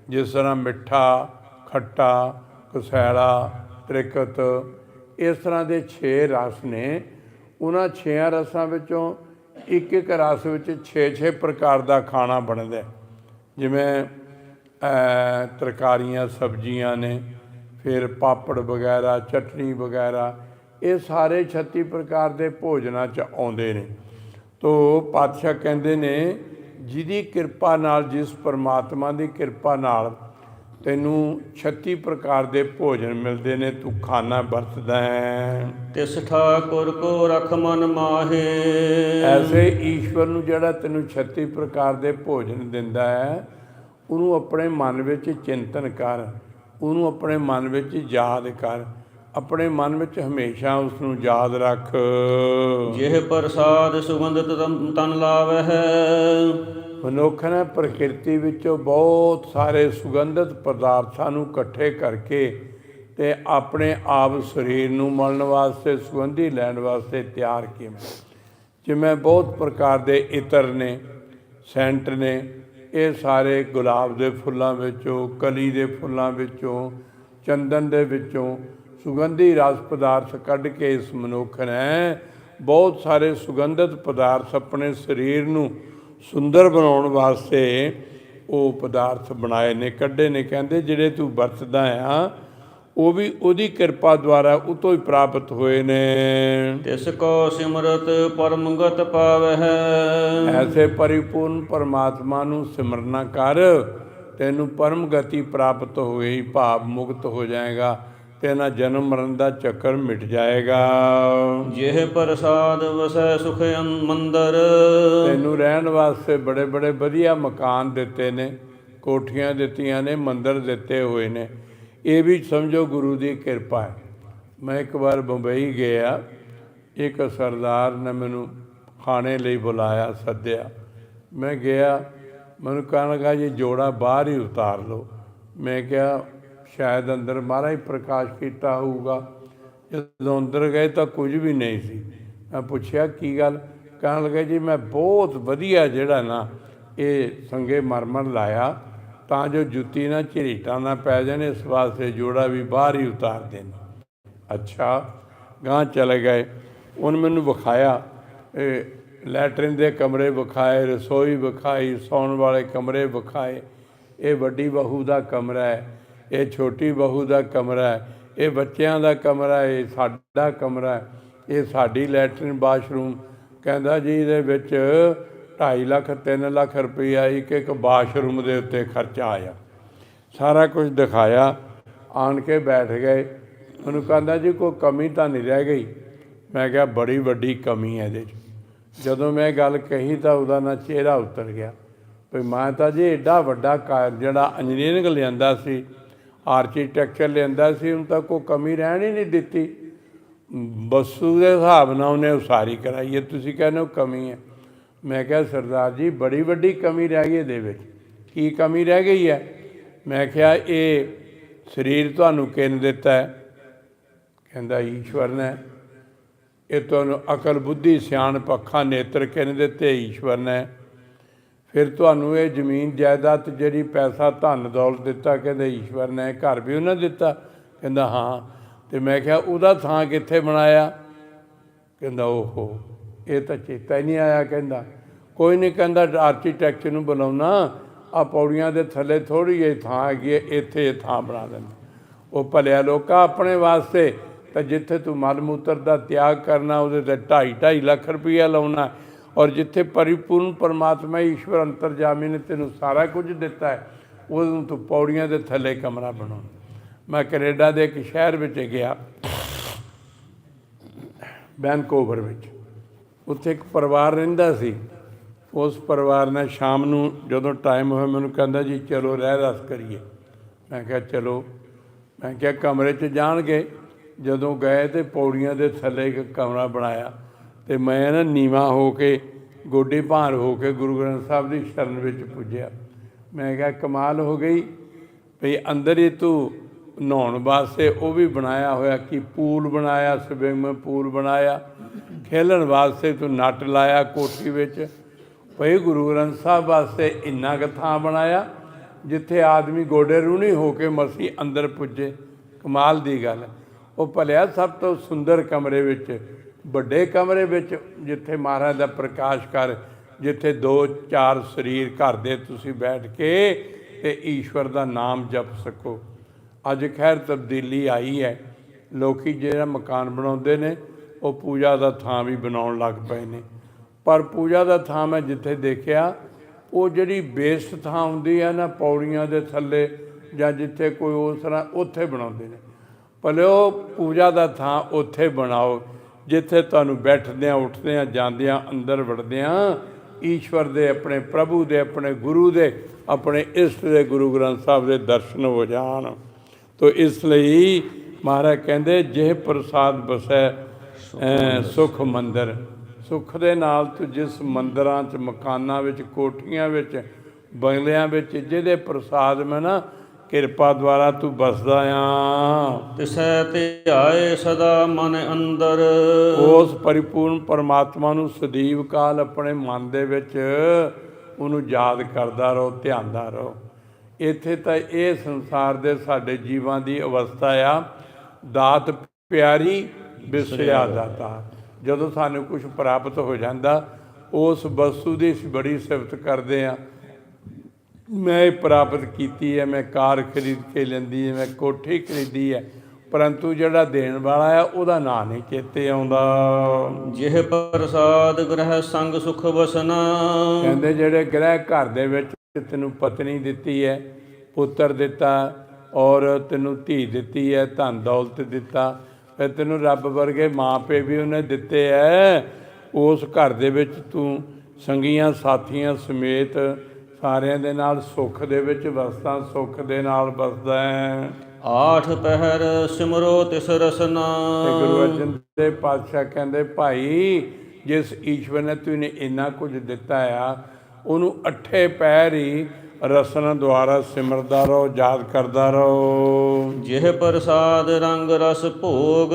ਜਿਸ ਤਰ੍ਹਾਂ ਮਿੱਠਾ, ਖੱਟਾ, ਕਸੈਲਾ, ਤ੍ਰਿਕਤ, ਇਸ ਤਰ੍ਹਾਂ ਦੇ 6 ਰਸ ਨੇ। ਉਹਨਾਂ 6 ਰਸਾਂ ਵਿੱਚੋਂ ਇੱਕ ਇੱਕ ਰਸ ਵਿੱਚ 6-6 ਪ੍ਰਕਾਰ ਦਾ ਖਾਣਾ ਬਣਦਾ ਜਿਵੇਂ ਤਰਕਾਰੀਆਂ, ਸਬਜ਼ੀਆਂ ਨੇ, ਫਿਰ ਪਾਪੜ ਵਗੈਰਾ ਚਟਣੀ ਵਗੈਰਾ ਇਹ ਸਾਰੇ 36 ਪ੍ਰਕਾਰ ਦੇ ਭੋਜਨਾਂ ਚ ਆਉਂਦੇ ਨੇ। ਤੋ ਪਾਤਸ਼ਾਹ ਕਹਿੰਦੇ ਨੇ ਜਿਹਦੀ ਕਿਰਪਾ ਨਾਲ ਜਿਸ ਪਰਮਾਤਮਾ ਦੀ ਕਿਰਪਾ ਨਾਲ ਤੈਨੂੰ 36 ਪ੍ਰਕਾਰ ਦੇ ਭੋਜਨ ਮਿਲਦੇ ਨੇ ਤੂੰ ਖਾਣਾ ਵਰਤਦਾ ਹੈ। ਤਿਸ ਠਾਕੁਰ ਕੋ ਰਖ ਮਨ ਮਾਹੇ। ਐਸੇ ਈਸ਼ਵਰ ਨੂੰ ਜਿਹੜਾ ਤੈਨੂੰ 36 ਪ੍ਰਕਾਰ ਦੇ ਭੋਜਨ ਦਿੰਦਾ ਹੈ ਉਹਨੂੰ ਆਪਣੇ ਮਨ ਵਿੱਚ ਚਿੰਤਨ ਕਰ ਉਹਨੂੰ ਆਪਣੇ ਮਨ ਵਿੱਚ ਯਾਦ ਕਰ। ਆਪਣੇ ਮਨ ਵਿੱਚ ਹਮੇਸ਼ਾ ਉਸ ਨੂੰ ਯਾਦ ਰੱਖ। ਜਿਹ ਪ੍ਰਸਾਦ ਸੁਗੰਧਿਤ ਤਨ- ਲਾਵੈ ਮਨੁੱਖ ਨੇ ਪ੍ਰਕਿਰਤੀ ਵਿੱਚੋਂ ਬਹੁਤ ਸਾਰੇ ਸੁਗੰਧਿਤ ਪਦਾਰਥਾਂ ਨੂੰ ਇਕੱਠੇ ਕਰਕੇ ਤੇ ਆਪਣੇ ਆਪ ਸਰੀਰ ਨੂੰ ਮਲਣ ਵਾਸਤੇ ਸੁਗੰਧੀ ਲੈਣ ਵਾਸਤੇ ਤਿਆਰ ਕੀਤਾ ਜਿਵੇਂ ਬਹੁਤ ਪ੍ਰਕਾਰ ਦੇ ਇਤਰ ਨੇ ਸੈਂਟ ਨੇ ਇਹ ਸਾਰੇ ਗੁਲਾਬ ਦੇ ਫੁੱਲਾਂ ਵਿੱਚੋਂ ਕਲੀ ਦੇ ਫੁੱਲਾਂ ਵਿੱਚੋਂ ਚੰਦਨ ਦੇ ਵਿੱਚੋਂ ਸੁਗੰਧੀ ਰਸ ਪਦਾਰਥ ਕੱਢ ਕੇ ਇਸ ਮਨੁੱਖ ਨੇ ਬਹੁਤ ਸਾਰੇ ਸੁਗੰਧਿਤ ਪਦਾਰਥ ਆਪਣੇ ਸਰੀਰ ਨੂੰ ਸੁੰਦਰ ਬਣਾਉਣ ਵਾਸਤੇ ਉਹ ਪਦਾਰਥ ਬਣਾਏ ਨੇ ਕੱਢੇ ਨੇ। ਕਹਿੰਦੇ ਜਿਹੜੇ ਤੂੰ ਵਰਤਦਾ ਆ ਉਹ ਵੀ ਉਹਦੀ ਕਿਰਪਾ ਦੁਆਰਾ ਉਹ ਤੋਂ ਹੀ ਪ੍ਰਾਪਤ ਹੋਏ ਨੇ। ਤਿਸ ਕੋ ਸਿਮਰਤ ਪਰਮਗਤ ਪਾਵੈ ਹੈ ਐਸੇ ਪਰਿਪੂਰਨ ਪਰਮਾਤਮਾ ਨੂੰ ਸਿਮਰਨਾ ਕਰ ਤੈਨੂੰ ਪਰਮ ਗਤੀ ਪ੍ਰਾਪਤ ਹੋਈ ਭਾਵ ਮੁਕਤ ਹੋ ਜਾਏਗਾ। ਤੇਨਾ ਜਨਮ ਮਰਨ ਦਾ ਚੱਕਰ ਮਿਟ ਜਾਏਗਾ। ਜਿਹ ਪ੍ਰਸਾਦ ਵਸੈ ਸੁਖ ਮੰਦਰ। ਤੈਨੂੰ ਰਹਿਣ ਵਾਸਤੇ ਬੜੇ ਬੜੇ ਵਧੀਆ ਮਕਾਨ ਦਿੱਤੇ ਨੇ ਕੋਠੀਆਂ ਦਿੱਤੀਆਂ ਨੇ ਮੰਦਰ ਦਿੱਤੇ ਹੋਏ ਨੇ। ਇਹ ਵੀ ਸਮਝੋ ਗੁਰੂ ਦੀ ਕਿਰਪਾ ਹੈ। ਮੈਂ ਇੱਕ ਵਾਰ ਬੰਬਈ ਗਿਆ ਇੱਕ ਸਰਦਾਰ ਨੇ ਮੈਨੂੰ ਖਾਣੇ ਲਈ ਬੁਲਾਇਆ ਸੱਦਿਆ। ਮੈਂ ਗਿਆ ਮੈਨੂੰ ਕਹਿਣ ਲੱਗਾ ਜੀ ਜੋੜਾ ਬਾਹਰ ਹੀ ਉਤਾਰ ਲਓ। ਮੈਂ ਕਿਹਾ ਸ਼ਾਇਦ ਅੰਦਰ ਮਹਾਰਾਜ ਪ੍ਰਕਾਸ਼ ਕੀਤਾ ਹੋਊਗਾ। ਜਦੋਂ ਅੰਦਰ ਗਏ ਤਾਂ ਕੁਝ ਵੀ ਨਹੀਂ ਸੀ। ਮੈਂ ਪੁੱਛਿਆ, ਕੀ ਗੱਲ? ਕਹਿਣ ਲੱਗੇ, ਜੀ, ਮੈਂ ਬਹੁਤ ਵਧੀਆ ਜਿਹੜਾ ਨਾ ਇਹ ਸੰਗੇ ਮਰਮਰ ਲਾਇਆ, ਤਾਂ ਜੋ ਜੁੱਤੀ ਨਾ ਝਰੀਟਾਂ ਨਾ ਪੈ ਜਾਣ, ਇਸ ਵਾਸਤੇ ਜੋੜਾ ਵੀ ਬਾਹਰ ਹੀ ਉਤਾਰ ਦੇਣ। ਅੱਛਾ ਗਾਂ ਚਲੇ ਗਏ। ਉਹਨੇ ਮੈਨੂੰ ਵਿਖਾਇਆ, ਇਹ ਲੈਟਰਿਨ ਦੇ ਕਮਰੇ ਵਿਖਾਏ, ਰਸੋਈ ਵਿਖਾਈ, ਸੌਣ ਵਾਲੇ ਕਮਰੇ ਵਿਖਾਏ। ਇਹ ਵੱਡੀ ਬਹੂ ਦਾ ਕਮਰਾ ਹੈ। ਇਹ ਛੋਟੀ ਬਹੂ ਦਾ ਕਮਰਾ ਹੈ, ਇਹ ਬੱਚਿਆਂ ਦਾ ਕਮਰਾ ਹੈ, ਇਹ ਸਾਡਾ ਕਮਰਾ ਹੈ, ਇਹ ਸਾਡੀ ਲੈਟਰਨ ਬਾਥਰੂਮ। ਕਹਿੰਦਾ ਜੀ ਇਹਦੇ ਵਿੱਚ 2.5 ਲੱਖ 3 ਲੱਖ ਰੁਪਈਆ ਇੱਕ ਇੱਕ ਬਾਥਰੂਮ ਦੇ ਉੱਤੇ ਖਰਚਾ ਆਇਆ। ਸਾਰਾ ਕੁਝ ਦਿਖਾਇਆ, ਆਣ ਕੇ ਬੈਠ ਗਏ। ਉਹਨੂੰ ਕਹਿੰਦਾ ਜੀ ਕੋਈ ਕਮੀ ਤਾਂ ਨਹੀਂ ਰਹਿ ਗਈ? ਮੈਂ ਕਿਹਾ ਬੜੀ ਵੱਡੀ ਕਮੀ ਹੈ ਇਹਦੇ 'ਚ। ਜਦੋਂ ਮੈਂ ਗੱਲ ਕਹੀ ਤਾਂ ਉਹਦਾ ਨਾ ਚਿਹਰਾ ਉਤਰ ਗਿਆ। ਵੀ ਮੈਂ ਤਾਂ ਜੀ ਐਡਾ ਵੱਡਾ ਕਾਰ ਜਿਹੜਾ ਇੰਜੀਨੀਅਰਿੰਗ ਲਿਆਂਦਾ ਸੀ ਆਰਕੀਟੈਕਚਰ ਲਿਆਂਦਾ ਸੀ ਹੁਣ ਤਾਂ ਉਹ ਕਮੀ ਰਹਿਣ ਹੀ ਨਹੀਂ ਦਿੱਤੀ। ਵਸਤੂ ਦੇ ਹਿਸਾਬ ਨਾਲ ਉਹਨੇ ਉਸਾਰੀ ਕਰਾਈ ਹੈ, ਤੁਸੀਂ ਕਹਿੰਦੇ ਹੋ ਕਮੀ ਹੈ। ਮੈਂ ਕਿਹਾ, ਸਰਦਾਰ ਜੀ, ਬੜੀ ਵੱਡੀ ਕਮੀ ਰਹਿ ਗਈ ਇਹਦੇ ਵਿੱਚ। ਕੀ ਕਮੀ ਰਹਿ ਗਈ ਹੈ? ਮੈਂ ਕਿਹਾ, ਇਹ ਸਰੀਰ ਤੁਹਾਨੂੰ ਕਿਨ ਦਿੱਤਾ ਹੈ? ਕਹਿੰਦਾ, ਈਸ਼ਵਰ ਨੇ। ਇਹ ਤੁਹਾਨੂੰ ਅਕਲ ਬੁੱਧੀ ਸਿਆਣ ਅੱਖਾਂ ਨੇਤਰ ਕਿਨ ਦਿੱਤੇ? ਈਸ਼ਵਰ ਨੇ। ਫਿਰ ਤੁਹਾਨੂੰ ਇਹ ਜ਼ਮੀਨ ਜਾਇਦਾਦ ਜਿਹੜੀ ਪੈਸਾ, ਧਨ, ਦੌਲਤ ਦਿੱਤਾ, ਕਹਿੰਦੇ ਈਸ਼ਵਰ ਨੇ, ਘਰ ਵੀ ਉਹਨਾਂ ਦਿੱਤਾ। ਕਹਿੰਦਾ, ਹਾਂ। ਤੇ ਮੈਂ ਕਿਹਾ, ਉਹਦਾ ਥਾਂ ਕਿੱਥੇ ਬਣਾਇਆ? ਕਹਿੰਦਾ, ਓਹੋ, ਇਹ ਤਾਂ ਚੇਤਾ ਹੀ ਨਹੀਂ ਆਇਆ। ਕਹਿੰਦਾ, ਕੋਈ ਨਹੀਂ, ਕਹਿੰਦਾ ਆਰਕੀਟੈਕਚਰ ਨੂੰ ਬੁਲਾਉਣਾ। ਆ ਪੌੜੀਆਂ ਦੇ ਥੱਲੇ ਥੋੜੀ ਜਿਹੀ ਥਾਂ ਹੈਗੀ ਹੈ, ਇੱਥੇ ਇਹ ਥਾਂ ਬਣਾ ਦਿੰਦਾ। ਉਹ ਭਲਿਆ ਲੋਕਾ ਆਪਣੇ ਵਾਸਤੇ, ਤਾਂ ਜਿੱਥੇ ਤੂੰ ਮਲ ਮੂਤਰ ਦਾ ਤਿਆਗ ਕਰਨਾ, ਉਹਦੇ ਤੇ 2.5 2.5 ਲੱਖ ਰੁਪਈਆ ਲਾਉਣਾ ਔਰ ਜਿੱਥੇ ਪਰਿਪੂਰਨ ਪਰਮਾਤਮਾ ਈਸ਼ਵਰ ਅੰਤਰਜਾਮੀ ਨੇ ਤੈਨੂੰ ਸਾਰਾ ਕੁਝ ਦਿੱਤਾ ਹੈ, ਉਹਨੂੰ ਤੂੰ ਪੌੜੀਆਂ ਦੇ ਥੱਲੇ ਕਮਰਾ ਬਣਾਉਣਾ। ਮੈਂ ਕੈਨੇਡਾ ਦੇ ਇੱਕ ਸ਼ਹਿਰ ਵਿੱਚ ਗਿਆ, ਵੈਨਕੂਵਰ ਵਿੱਚ। ਉੱਥੇ ਇੱਕ ਪਰਿਵਾਰ ਰਹਿੰਦਾ ਸੀ। ਉਸ ਪਰਿਵਾਰ ਨੇ ਸ਼ਾਮ ਨੂੰ ਜਦੋਂ ਟਾਈਮ ਹੋਇਆ, ਮੈਨੂੰ ਕਹਿੰਦਾ ਜੀ, ਚਲੋ, ਰਹਿ ਰਸ ਕਰੀਏ। ਮੈਂ ਕਿਹਾ, ਚਲੋ। ਮੈਂ ਕਿਹਾ, ਕਮਰੇ 'ਚ ਜਾਣਗੇ। ਜਦੋਂ ਗਏ ਤੇ ਪੌੜੀਆਂ ਦੇ ਥੱਲੇ ਇੱਕ ਕਮਰਾ ਬਣਾਇਆ। ਤੇ ਮੈਂ ਨਾ ਨੀਵਾ ਹੋ ਕੇ ਗੋਡੇ ਭਾਰ ਹੋ ਕੇ ਗੁਰੂ ਗ੍ਰੰਥ ਸਾਹਿਬ ਦੀ ਸ਼ਰਨ ਵਿੱਚ ਪੁੱਜਿਆ। ਮੈਂ ਕਿਹਾ, ਕਮਾਲ ਹੋ ਗਈ ਭਈ ਅੰਦਰ ਹੀ ਤੂੰ ਨਹਾਉਣ ਵਾਸਤੇ ਉਹ ਵੀ ਬਣਾਇਆ ਹੋਇਆ ਕਿ ਪੂਲ ਬਣਾਇਆ ਸਵਿਮਿੰਗ ਪੂਲ ਬਣਾਇਆ, ਖੇਲਣ ਵਾਸਤੇ ਤੂੰ ਨੱਟ ਲਾਇਆ ਕੋਠੀ ਵਿੱਚ। ਭਈ ਗੁਰੂ ਗ੍ਰੰਥ ਸਾਹਿਬ ਵਾਸਤੇ ਇੰਨਾ ਕੁ ਥਾਂ ਬਣਾਇਆ ਜਿੱਥੇ ਆਦਮੀ ਗੋਡੇ ਰੂਣੀ ਹੋ ਕੇ ਮਸੀ ਅੰਦਰ ਪੁੱਜੇ। ਕਮਾਲ ਦੀ ਗੱਲ। ਉਹ ਭਲਿਆ ਸਭ ਤੋਂ ਸੁੰਦਰ ਕਮਰੇ ਵਿੱਚ ਵੱਡੇ ਕਮਰੇ ਵਿੱਚ ਜਿੱਥੇ ਮਹਾਰਾਜ ਦਾ ਪ੍ਰਕਾਸ਼ ਕਰ, ਜਿੱਥੇ ਦੋ ਚਾਰ ਸਰੀਰ ਘਰ ਦੇ ਤੁਸੀਂ ਬੈਠ ਕੇ ਤੇ ਈਸ਼ਵਰ ਦਾ ਨਾਮ ਜਪ ਸਕੋ। ਅੱਜ ਖੈਰ ਤਬਦੀਲੀ ਆਈ ਹੈ। ਲੋਕੀ ਜਿਹੜਾ ਮਕਾਨ ਬਣਾਉਂਦੇ ਨੇ, ਉਹ ਪੂਜਾ ਦਾ ਥਾਂ ਵੀ ਬਣਾਉਣ ਲੱਗ ਪਏ ਨੇ। ਪਰ ਪੂਜਾ ਦਾ ਥਾਂ ਮੈਂ ਜਿੱਥੇ ਦੇਖਿਆ, ਉਹ ਜਿਹੜੀ ਬੇਸ ਥਾਂ ਹੁੰਦੀ ਹੈ ਨਾ, ਪੌੜੀਆਂ ਦੇ ਥੱਲੇ ਜਾਂ ਜਿੱਥੇ ਕੋਈ ਉਸ ਤਰ੍ਹਾਂ ਉੱਥੇ ਬਣਾਉਂਦੇ ਨੇ। ਭਲੇ ਉਹ ਪੂਜਾ ਦਾ ਥਾਂ ਉੱਥੇ ਬਣਾਓ। ਜਿੱਥੇ ਤੁਹਾਨੂੰ ਬੈਠਦਿਆਂ, ਉੱਠਦਿਆਂ, ਜਾਂਦਿਆਂ, ਅੰਦਰ ਵੜਦਿਆਂ ਈਸ਼ਵਰ ਦੇ ਆਪਣੇ, ਪ੍ਰਭੂ ਦੇ ਆਪਣੇ, ਗੁਰੂ ਦੇ ਆਪਣੇ ਇਸ਼ਟ ਦੇ ਗੁਰੂ ਗ੍ਰੰਥ ਸਾਹਿਬ ਦੇ ਦਰਸ਼ਨ ਹੋ ਜਾਣ। ਤੋ ਇਸ ਲਈ ਮਹਾਰਾਜ ਕਹਿੰਦੇ, ਜਿਹ ਪ੍ਰਸਾਦ ਬਸੈ ਅਹ ਸੁਖ ਮੰਦਰ। ਸੁਖ ਦੇ ਨਾਲ ਤੂੰ ਜਿਸ ਮੰਦਰਾਂ 'ਚ, ਮਕਾਨਾਂ ਵਿੱਚ, ਕੋਠੀਆਂ ਵਿੱਚ, ਬੰਗਲਿਆਂ ਵਿੱਚ, ਜਿਹਦੇ ਪ੍ਰਸਾਦ ਮੈਂ ਨਾ ਕਿਰਪਾ ਦੁਆਰਾ ਤੂੰ ਬਸਦਾ ਆ। ਤਿਸੈ ਧਿਆਏ ਸਦਾ ਮਨ ਅੰਦਰ। ਉਸ ਪਰਿਪੂਰਨ ਪਰਮਾਤਮਾ ਨੂੰ ਸਦੀਵ ਕਾਲ ਆਪਣੇ ਮਨ ਦੇ ਵਿੱਚ ਉਹਨੂੰ ਯਾਦ ਕਰਦਾ ਰਹੋ ਧਿਆਨਦਾ ਰਹੋ। ਇੱਥੇ ਤਾਂ ਇਹ ਸੰਸਾਰ ਦੇ ਸਾਡੇ ਜੀਵਾਂ ਦੀ ਅਵਸਥਾ ਆ। ਦਾਤ ਪਿਆਰੀ ਵਿਸਰਿਆ ਦਾਤਾ। ਜਦੋਂ ਸਾਨੂੰ ਕੁਝ ਪ੍ਰਾਪਤ ਹੋ ਜਾਂਦਾ ਉਸ ਵਸਤੂ ਦੀ ਬੜੀ ਸਿਫਤ ਕਰਦੇ ਆ। ਮੈਂ ਇਹ ਪ੍ਰਾਪਤ ਕੀਤੀ ਹੈ ਮੈਂ ਕਾਰ ਖਰੀਦ ਕੇ ਲੈਂਦੀ ਹੈ ਮੈਂ ਕੋਠੀ ਖਰੀਦੀ ਹੈ ਪਰੰਤੂ ਜਿਹੜਾ ਦੇਣ ਵਾਲਾ ਆ ਉਹਦਾ ਨਾਂ ਨਹੀਂ ਚੇਤੇ ਆਉਂਦਾ। ਜਿਹ ਪ੍ਰਸਾਦ ਗ੍ਰਹਿ ਸੰਗ ਸੁਖ ਵਸਨਾ। ਕਹਿੰਦੇ ਜਿਹੜੇ ਗ੍ਰਹਿ ਘਰ ਦੇ ਵਿੱਚ ਤੈਨੂੰ ਪਤਨੀ ਦਿੱਤੀ ਹੈ ਪੁੱਤਰ ਦਿੱਤਾ ਔਰ ਤੈਨੂੰ ਧੀ ਦਿੱਤੀ ਹੈ ਧਨ ਦੌਲਤ ਦਿੱਤਾ ਫਿਰ ਤੈਨੂੰ ਰੱਬ ਵਰਗੇ ਮਾਪੇ ਵੀ ਉਹਨੇ ਦਿੱਤੇ ਐ ਉਸ ਘਰ ਦੇ ਵਿੱਚ ਤੂੰ ਸੰਗੀਆਂ ਸਾਥੀਆਂ ਸਮੇਤ ਸਾਰਿਆਂ ਦੇ ਨਾਲ ਸੁੱਖ ਦੇ ਵਿੱਚ ਵਸਦਾ ਸੁੱਖ ਦੇ ਨਾਲ ਵਸਦਾ ਹੈ। ਆਠ ਪਹਿਰ ਸਿਮਰੋ ਤਿਸ ਰਸਨਾ। ਤੇ ਗੁਰੂ ਅਰਜਨ ਦੇਵ ਪਾਤਸ਼ਾਹ ਕਹਿੰਦੇ ਭਾਈ ਜਿਸ ਈਸ਼ਵਰ ਨੇ ਤੈਨੂੰ ਇੰਨਾ ਕੁਝ ਦਿੱਤਾ ਆ ਉਹਨੂੰ ਅੱਠੇ ਪੈਰ ਹੀ ਰਸਨ ਦੁਆਰਾ ਸਿਮਰਦਾ ਰਹੋ ਯਾਦ ਕਰਦਾ ਰਹੋ। ਜਿਹ ਪ੍ਰਸਾਦ ਰੰਗ ਰਸ ਭੋਗ।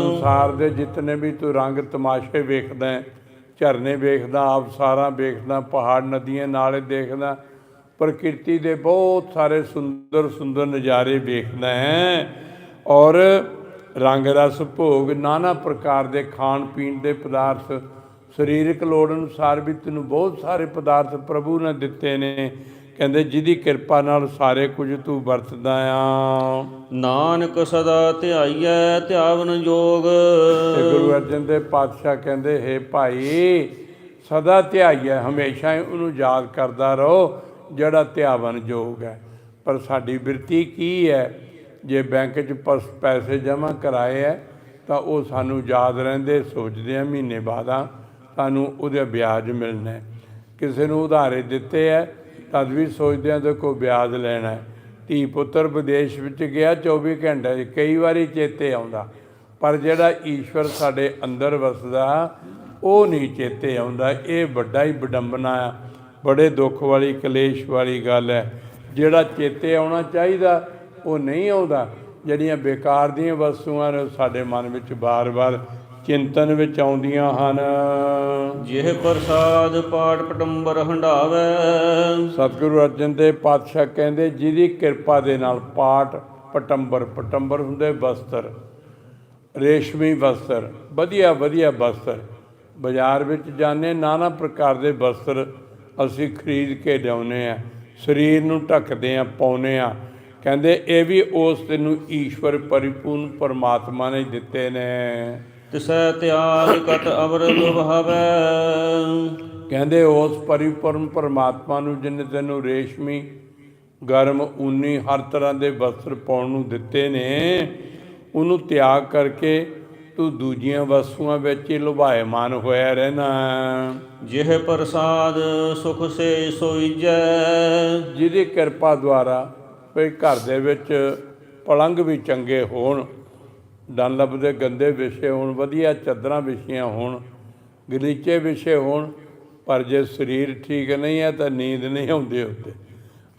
ਸੰਸਾਰ ਦੇ ਜਿਤਨੇ ਵੀ ਤੂੰ ਰੰਗ ਤਮਾਸ਼ੇ ਵੇਖਦਾ ਹੈ, ਝਰਨੇ ਵੇਖਦਾ ਆਬਸਾਰਾਂ ਵੇਖਦਾ, ਪਹਾੜ ਨਦੀਆਂ ਨਾਲੇ ਦੇਖਦਾ। ਪ੍ਰਕਿਰਤੀ ਦੇ ਬਹੁਤ ਸਾਰੇ ਸੁੰਦਰ ਸੁੰਦਰ ਨਜ਼ਾਰੇ ਵੇਖਦਾ ਹੈ। ਔਰ ਰੰਗ ਰਸ ਭੋਗ ਨਾਨਾ ਪ੍ਰਕਾਰ ਦੇ ਖਾਣ ਪੀਣ ਦੇ ਪਦਾਰਥ, ਸਰੀਰਕ ਲੋੜ ਅਨੁਸਾਰ ਵੀ ਤੈਨੂੰ ਬਹੁਤ ਸਾਰੇ ਪਦਾਰਥ ਪ੍ਰਭੂ ਨੇ ਦਿੱਤੇ ਨੇ। ਕਹਿੰਦੇ ਜਿਹਦੀ ਕਿਰਪਾ ਨਾਲ ਸਾਰੇ ਕੁਝ ਤੂੰ ਵਰਤਦਾ ਆ। ਨਾਨਕ ਸਦਾ ਧਿਆਈਐ ਧਿਆਵਨ ਜੋਗ। ਤੇ ਗੁਰੂ ਅਰਜਨ ਦੇਵ ਪਾਤਸ਼ਾਹ ਕਹਿੰਦੇ ਹੈ ਭਾਈ ਸਦਾ ਧਿਆਈਐ ਹਮੇਸ਼ਾ ਹੀ ਉਹਨੂੰ ਯਾਦ ਕਰਦਾ ਰਹੋ ਜਿਹੜਾ ਧਿਆਵਨ ਯੋਗ ਹੈ। ਪਰ ਸਾਡੀ ਬਿਰਤੀ ਕੀ ਹੈ? ਜੇ ਬੈਂਕ 'ਚ ਪਸ- ਜਮ੍ਹਾਂ ਕਰਾਏ ਹੈ ਤਾਂ ਉਹ ਸਾਨੂੰ ਯਾਦ ਰਹਿੰਦੇ ਸੋਚਦੇ ਆ ਮਹੀਨੇ ਬਾਅਦਾਂ ਸਾਨੂੰ ਉਹਦਾ ਵਿਆਜ ਮਿਲਣਾ। ਕਿਸੇ ਨੂੰ ਉਧਾਰੇ ਦਿੱਤੇ ਹੈ ਤਦ ਵੀ ਸੋਚਦੇ ਆ ਤੇ ਕੋਈ ਵਿਆਜ ਲੈਣਾ ਹੈ। ਧੀ ਪੁੱਤਰ ਵਿਦੇਸ਼ ਵਿੱਚ ਗਿਆ 24 ਘੰਟੇ 'ਚ ਕਈ ਵਾਰੀ ਚੇਤੇ ਆਉਂਦਾ। ਪਰ ਜਿਹੜਾ ਈਸ਼ਵਰ ਸਾਡੇ ਅੰਦਰ ਵਸਦਾ, ਉਹ ਨਹੀਂ ਚੇਤੇ ਆਉਂਦਾ। ਇਹ ਵੱਡਾ ਹੀ ਵਿਡੰਬਨਾ ਆ। ਬੜੇ ਦੁੱਖ ਵਾਲੀ, ਕਲੇਸ਼ ਵਾਲੀ ਗੱਲ ਹੈ। ਜਿਹੜਾ ਚੇਤੇ ਆਉਣਾ ਚਾਹੀਦਾ, ਉਹ ਨਹੀਂ ਆਉਂਦਾ। ਜਿਹੜੀਆਂ ਬੇਕਾਰ ਦੀਆਂ ਵਸਤੂਆਂ ਨੇ, ਉਹ ਸਾਡੇ ਮਨ ਵਿੱਚ ਬਾਰ-ਬਾਰ ਚਿੰਤਨ ਵਿੱਚ ਆਉਂਦੀਆਂ ਹਨ। ਜਿਹ ਪ੍ਰਸਾਦ ਪਾਟ ਪਟੰਬਰ ਹੰਡਾਵੈ ਸਤਿਗੁਰੂ ਅਰਜਨ ਦੇਵ ਪਾਤਸ਼ਾਹ ਕਹਿੰਦੇ ਜਿਹਦੀ ਕਿਰਪਾ ਦੇ ਨਾਲ ਪਾਟ ਪਟੰਬਰ ਪਟੰਬਰ ਹੁੰਦੇ ਵਸਤਰ ਰੇਸ਼ਮੀ ਵਸਤਰ ਵਧੀਆ ਵਧੀਆ ਵਸਤਰ। ਬਾਜ਼ਾਰ ਵਿੱਚ ਜਾਂਦੇ ਨਾਨਾ ਪ੍ਰਕਾਰ ਦੇ ਵਸਤਰ ਅਸੀਂ ਖਰੀਦ ਕੇ ਲਿਆਉਂਦੇ ਆ ਸਰੀਰ ਨੂੰ ਢੱਕਦੇ ਆ ਪਾਉਨੇ ਆ ਕਹਿੰਦੇ ਇਹ ਵੀ ਉਸ ਤੈਨੂੰ ਈਸ਼ਵਰ ਪਰਿਪੂਰਨ ਪਰਮਾਤਮਾ ਨੇ ਦਿੱਤੇ ਨੇ। ਤਿਸੈ ਤਿਆਗ ਕਤ ਅਵਰ ਲੁਭਾਵੈ ਕਹਿੰਦੇ ਉਸ ਪਰਿਪੂਰਨ ਪਰਮਾਤਮਾ ਨੂੰ ਜਿਨੇ ਤੈਨੂੰ ਰੇਸ਼ਮੀ ਗਰਮ ਊਨੀ ਹਰ ਤਰ੍ਹਾਂ ਦੇ ਵਸਤਰ ਪਾਉਣ ਨੂੰ ਦਿੱਤੇ ਨੇ ਉਹਨੂੰ ਤਿਆਗ ਕਰਕੇ ਤੂੰ ਦੂਜੀਆਂ ਵਸਤੂਆਂ ਵਿੱਚ ਹੀ ਲੁਭਾਇਮਾਨ ਹੋਇਆ ਰਹਿਣਾ। ਜਿਹ ਪ੍ਰਸਾਦ ਸੁਖ ਸੇ ਸੋਈਜੈ। ਜਿਹਦੀ ਕਿਰਪਾ ਦੁਆਰਾ ਕੋਈ ਘਰ ਦੇ ਵਿੱਚ ਪਲੰਗ ਵੀ ਚੰਗੇ ਹੋਣ ਡਨਲਪ ਦੇ ਗੰਦੇ ਵਿਸ਼ੇ ਹੋਣ, ਵਧੀਆ ਚਾਦਰਾਂ ਵਿਛੀਆਂ ਹੋਣ, ਗਲੀਚੇ ਵਿਛੇ ਹੋਣ, ਪਰ ਜੇ ਸਰੀਰ ਠੀਕ ਨਹੀਂ ਹੈ ਤਾਂ ਨੀਂਦ ਨਹੀਂ ਆਉਂਦੀ ਉੱਤੇ।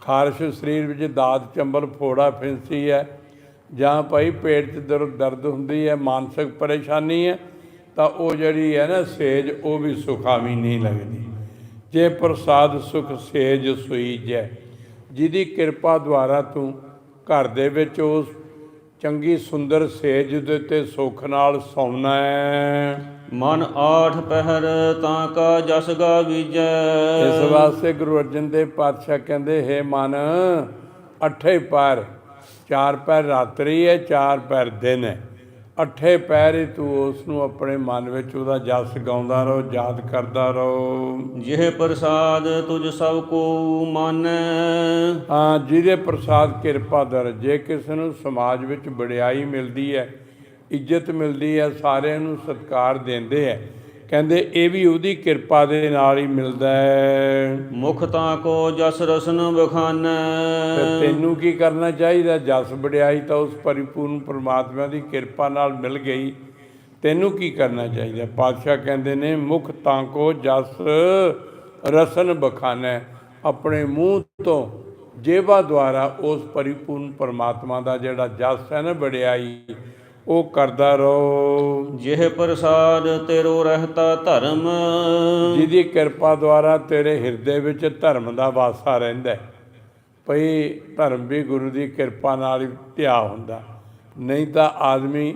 ਖਾਰਸ਼ ਸਰੀਰ ਵਿੱਚ ਦਾਤ, ਚੰਬਲ, ਫੋੜਾ, ਫਿੰਸੀ ਹੈ। ਜਾਂ ਭਾਈ ਪੇਟ 'ਚ ਦਰ- ਦਰਦ ਹੁੰਦੀ ਹੈ, ਮਾਨਸਿਕ ਪਰੇਸ਼ਾਨੀ ਹੈ, ਤਾਂ ਉਹ ਜਿਹੜੀ ਹੈ ਨਾ ਸੇਜ, ਉਹ ਵੀ ਸੁਖਾਵੀ ਨਹੀਂ ਲੱਗਦੀ। ਜੇ ਪ੍ਰਸਾਦ ਸੁਖ ਸੇਜ ਸੁਈਜੈ ਜਿਹਦੀ ਕਿਰਪਾ ਦੁਆਰਾ ਤੂੰ ਘਰ ਦੇ ਵਿੱਚ ਉਸ ਚੰਗੀ ਸੁੰਦਰ ਸੇਜ ਦੇ ਉੱਤੇ ਸੁੱਖ ਨਾਲ ਸੌਣਾ ਹੈ। ਮਨ ਆਠ ਪਹਿਰ ਤਾਂ ਕਾ ਜਸ ਗਾਵੀਜੈ ਇਸ ਵਾਸਤੇ ਗੁਰੂ ਅਰਜਨ ਦੇਵ ਪਾਤਸ਼ਾਹ ਕਹਿੰਦੇ ਹੈ ਮਨ ਅਠੇ ਪੈਰ ਚਾਰ ਪੈਰ ਰਾਤਰੀ ਹੈ ਚਾਰ ਪੈਰ ਦਿਨ ਹੈ। ਅੱਠੇ ਪੈਰੇ ਤੂੰ ਉਸ ਨੂੰ ਆਪਣੇ ਮਨ ਵਿੱਚ ਉਹਦਾ ਜਸ ਗਾਉਂਦਾ ਰਹੋ ਯਾਦ ਕਰਦਾ ਰਹੋ। ਜਿਹ ਪ੍ਰਸਾਦ ਤੁਝ ਸਭ ਕੋ ਮਾਨੈ। ਹਾਂ ਜਿਹਦੇ ਪ੍ਰਸਾਦ ਕਿਰਪਾ ਦਰ ਜੇ ਕਿਸੇ ਨੂੰ ਸਮਾਜ ਵਿੱਚ ਵਡਿਆਈ ਮਿਲਦੀ ਹੈ ਇੱਜ਼ਤ ਮਿਲਦੀ ਹੈ ਸਾਰਿਆਂ ਨੂੰ ਸਤਿਕਾਰ ਦਿੰਦੇ ਹੈ। ਕਹਿੰਦੇ ਇਹ ਵੀ ਉਹਦੀ ਕਿਰਪਾ ਦੇ ਨਾਲ ਹੀ ਮਿਲਦਾ ਹੈ। ਮੁਖ ਤਾਂ ਕੋ ਜਸ ਰਸਨ ਬਖਾਨੈ ਤੈਨੂੰ ਕੀ ਕਰਨਾ ਚਾਹੀਦਾ? ਜਸ ਵਡਿਆਈ ਤਾਂ ਉਸ ਪਰਿਪੂਰਨ ਪਰਮਾਤਮਾ ਦੀ ਕਿਰਪਾ ਨਾਲ ਮਿਲ ਗਈ। ਤੈਨੂੰ ਕੀ ਕਰਨਾ ਚਾਹੀਦਾ? ਪਾਤਸ਼ਾਹ ਕਹਿੰਦੇ ਨੇ ਮੁਖ ਤਾਂ ਕੋ ਜਸ ਰਸਨ ਬਖਾਨੈ ਆਪਣੇ ਮੂੰਹ ਤੋਂ ਜੇਵਾ ਦੁਆਰਾ ਉਸ ਪਰਿਪੂਰਨ ਪਰਮਾਤਮਾ ਦਾ ਜਿਹੜਾ ਜਸ ਹੈ ਨਾ ਵਡਿਆਈ ਉਹ ਕਰਦਾ ਰਹੋ। ਜਿਹ ਪ੍ਰਸਾਦ ਤੇਰੋ ਰਹਤਾ ਧਰਮ। ਜਿਹਦੀ ਕਿਰਪਾ ਦੁਆਰਾ ਤੇਰੇ ਹਿਰਦੇ ਵਿੱਚ ਧਰਮ ਦਾ ਵਾਸਾ ਰਹਿੰਦਾ ਹੈ। ਭਈ ਧਰਮ ਵੀ ਗੁਰੂ ਦੀ ਕਿਰਪਾ ਨਾਲ ਹੀ ਧਿਆ ਹੁੰਦਾ। ਨਹੀਂ ਤਾਂ ਆਦਮੀ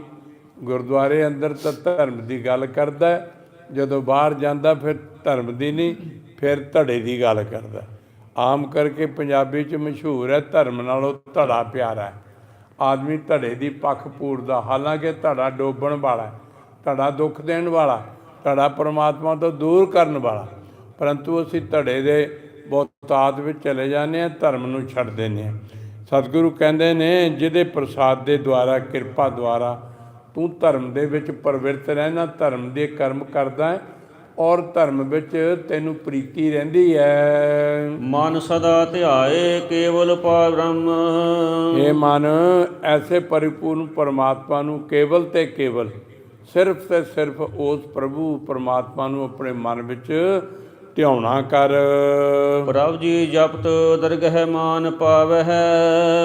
ਗੁਰਦੁਆਰੇ ਅੰਦਰ ਤਾਂ ਧਰਮ ਦੀ ਗੱਲ ਕਰਦਾ ਜਦੋਂ ਬਾਹਰ ਜਾਂਦਾ ਫਿਰ ਧਰਮ ਦੀ ਨਹੀਂ ਫਿਰ ਧੜੇ ਦੀ ਗੱਲ ਕਰਦਾ। ਆਮ ਕਰਕੇ ਪੰਜਾਬੀ 'ਚ ਮਸ਼ਹੂਰ ਹੈ ਧਰਮ ਨਾਲੋਂ ਧੜਾ ਪਿਆਰਾ ਹੈ। ਆਦਮੀ ਧੜੇ ਦੀ ਪੱਖ ਪੂਰਦਾ, ਹਾਲਾਂਕਿ ਧੜਾ ਡੋਬਣ ਵਾਲਾ ਧੜਾ ਦੁੱਖ ਦੇਣ ਵਾਲਾ, ਧੜਾ ਪਰਮਾਤਮਾ ਤੋਂ ਦੂਰ ਕਰਨ ਵਾਲਾ। ਪਰੰਤੂ ਅਸੀਂ ਧੜੇ ਦੇ ਬਹੁਤਾਤ ਵਿੱਚ ਚਲੇ ਜਾਂਦੇ ਹਾਂ, ਧਰਮ ਨੂੰ ਛੱਡ ਦਿੰਦੇ ਹਾਂ। ਸਤਿਗੁਰੂ ਕਹਿੰਦੇ ਨੇ, ਜਿਹਦੇ ਪ੍ਰਸਾਦ ਦੇ ਦੁਆਰਾ, ਕਿਰਪਾ ਦੁਆਰਾ ਤੂੰ ਧਰਮ ਦੇ ਵਿੱਚ ਪ੍ਰਵਿਰਤ ਰਹਿਣਾ, ਧਰਮ ਦੇ ਕਰਮ ਕਰਦਾ ਹੈ ਔਰ ਧਰਮ ਵਿੱਚ ਤੈਨੂੰ ਪ੍ਰੀਤੀ ਰਹਿੰਦੀ ਹੈ ਮਨ ਸਦਾ ਧਿਆਏ ਕੇਵਲ ਪਾਰਬ੍ਰਹਮ ਇਹ ਮਨ ਐਸੇ ਪਰਿਪੂਰਨ ਪਰਮਾਤਮਾ ਨੂੰ ਕੇਵਲ ਤੇ ਕੇਵਲ ਸਿਰਫ ਤੇ ਸਿਰਫ ਉਸ ਪ੍ਰਭੂ ਪਰਮਾਤਮਾ ਨੂੰ ਆਪਣੇ ਮਨ ਵਿੱਚ ਧਿਆਉਣਾ ਕਰ। ਪ੍ਰਭ ਜੀ ਜਪਤ ਦਰਗਹਿ ਮਾਨ ਪਾਵਹਿ।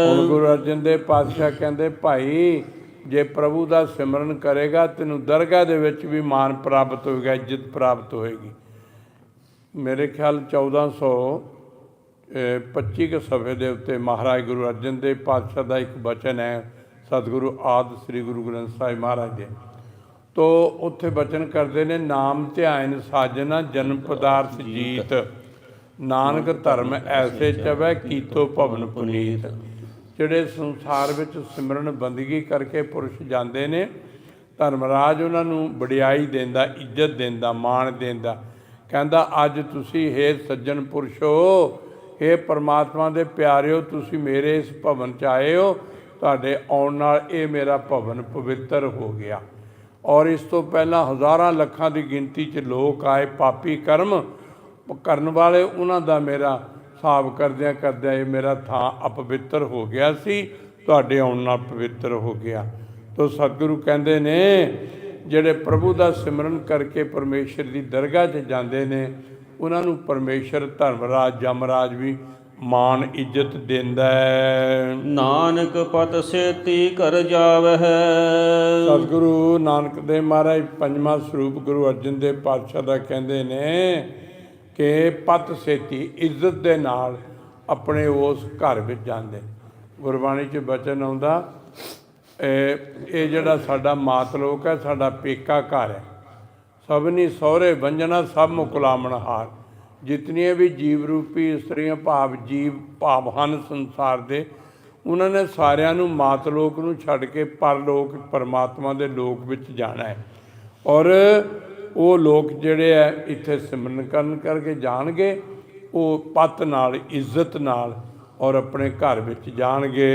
ਹੁਣ ਗੁਰੂ ਅਰਜਨ ਦੇਵ ਪਾਤਸ਼ਾਹ ਕਹਿੰਦੇ ਭਾਈ ਜੇ ਪ੍ਰਭੂ ਦਾ ਸਿਮਰਨ ਕਰੇਗਾ ਤੈਨੂੰ ਦਰਗਾਹ ਦੇ ਵਿੱਚ ਵੀ ਮਾਨ ਪ੍ਰਾਪਤ ਹੋਏਗਾ ਇੱਜ਼ਤ ਪ੍ਰਾਪਤ ਹੋਏਗੀ। ਮੇਰੇ ਖਿਆਲ 1400 ਅਹ, 25 ਕੁ ਸਫੇ ਦੇ ਉੱਤੇ ਮਹਾਰਾਜ ਗੁਰੂ ਅਰਜਨ ਦੇਵ ਪਾਤਸ਼ਾਹ ਦਾ ਇੱਕ ਬਚਨ ਹੈ ਸਤਿਗੁਰੂ ਆਦ ਸ੍ਰੀ ਗੁਰੂ ਗ੍ਰੰਥ ਸਾਹਿਬ ਮਹਾਰਾਜ ਦੇ। ਤੋ ਉੱਥੇ ਬਚਨ ਕਰਦੇ ਨੇ ਨਾਮ ਧਿਆਨ ਸਾਜਨਾ ਜਨਮ ਪਦਾਰਥ ਜੀਤ ਨਾਨਕ ਧਰਮ ਐਸੇ ਚਵੈ ਕੀਤੋ ਭਵਨ ਪੁਨੀਤ। ਜਿਹੜੇ ਸੰਸਾਰ ਵਿੱਚ ਸਿਮਰਨ ਬੰਦਗੀ ਕਰਕੇ ਪੁਰਸ਼ ਜਾਂਦੇ ਨੇ, ਧਰਮਰਾਜ ਉਹਨਾਂ ਨੂੰ ਵਡਿਆਈ ਦਿੰਦਾ, ਇੱਜ਼ਤ ਦਿੰਦਾ, ਮਾਣ ਦਿੰਦਾ। ਕਹਿੰਦਾ, ਅੱਜ ਤੁਸੀਂ ਹੇ ਸੱਜਣ ਪੁਰਸ਼ੋ, ਹੇ ਪਰਮਾਤਮਾ ਦੇ ਪਿਆਰਿਓ, ਤੁਸੀਂ ਮੇਰੇ ਇਸ ਭਵਨ ਚ ਆਏ ਹੋ, ਤੁਹਾਡੇ ਆਉਣ ਨਾਲ ਇਹ ਮੇਰਾ ਭਵਨ ਪਵਿੱਤਰ ਹੋ ਗਿਆ। ਔਰ ਇਸ ਤੋਂ ਪਹਿਲਾਂ ਹਜ਼ਾਰਾਂ ਲੱਖਾਂ ਦੀ ਗਿਣਤੀ 'ਚ ਲੋਕ ਆਏ, ਪਾਪੀ ਕਰਮ ਕਰਨ ਵਾਲੇ, ਉਹਨਾਂ ਦਾ ਮੇਰਾ ਹਿਸਾਬ ਕਰਦਿਆਂ ਕਰਦਿਆਂ ਇਹ ਮੇਰਾ ਥਾਂ ਅਪਵਿੱਤਰ ਹੋ ਗਿਆ ਸੀ ਤੁਹਾਡੇ ਆਉਣ ਨਾਲ ਪਵਿੱਤਰ ਹੋ ਗਿਆ। ਤੋ ਸਤਿਗੁਰੂ ਕਹਿੰਦੇ ਨੇ ਜਿਹੜੇ ਪ੍ਰਭੂ ਦਾ ਸਿਮਰਨ ਕਰਕੇ ਪਰਮੇਸ਼ਰ ਦੀ ਦਰਗਾਹ 'ਚ ਜਾਂਦੇ ਨੇ ਉਹਨਾਂ ਨੂੰ ਪਰਮੇਸ਼ਰ ਧਰਮਰਾਜ ਜਮਰਾਜ ਵੀ ਮਾਣ ਇੱਜ਼ਤ ਦਿੰਦਾ ਹੈ। ਨਾਨਕ ਪਤ ਸੇਤੀ ਕਰ ਜਾਵਹਿ। ਸਤਿਗੁਰੂ ਨਾਨਕ ਦੇਵ ਮਹਾਰਾਜ ਪੰਜਵਾਂ ਸਰੂਪ ਗੁਰੂ ਅਰਜਨ ਦੇਵ ਪਾਤਸ਼ਾਹ ਦਾ ਕਹਿੰਦੇ ਨੇ ਕਿ ਪਤ ਸੇਤੀ ਇੱਜ਼ਤ ਦੇ ਨਾਲ ਆਪਣੇ ਉਸ ਘਰ ਵਿੱਚ ਜਾਂਦੇ। ਗੁਰਬਾਣੀ 'ਚ ਬਚਨ ਆਉਂਦਾ, ਇਹ ਇਹ ਜਿਹੜਾ ਸਾਡਾ ਮਾਤਲੋਕ ਹੈ, ਸਾਡਾ ਪੇਕਾ ਘਰ ਹੈ। ਸਭਨੀ ਸਹੁਰੇ ਵੰਜਨਾ ਸਭ ਮੁਕਲਾਮਣ ਹਾਰ। ਜਿਤਨੀਆਂ ਵੀ ਜੀਵ ਰੂਪੀ ਇਸਤਰੀਆਂ, ਭਾਵ ਜੀਵ, ਭਾਵ ਹਨ ਸੰਸਾਰ ਦੇ, ਉਹਨਾਂ ਨੇ ਸਾਰਿਆਂ ਨੂੰ ਮਾਤਲੋਕ ਨੂੰ ਛੱਡ ਕੇ ਪਰਲੋਕ ਪਰਮਾਤਮਾ ਦੇ ਲੋਕ ਵਿੱਚ ਜਾਣਾ ਹੈ। ਔਰ ਉਹ ਲੋਕ ਜਿਹੜੇ ਆ ਇੱਥੇ ਸਿਮਰਨ ਕਰਨ ਕਰਕੇ ਜਾਣਗੇ ਉਹ ਪਤ ਨਾਲ ਇੱਜ਼ਤ ਨਾਲ ਔਰ ਆਪਣੇ ਘਰ ਵਿੱਚ ਜਾਣਗੇ।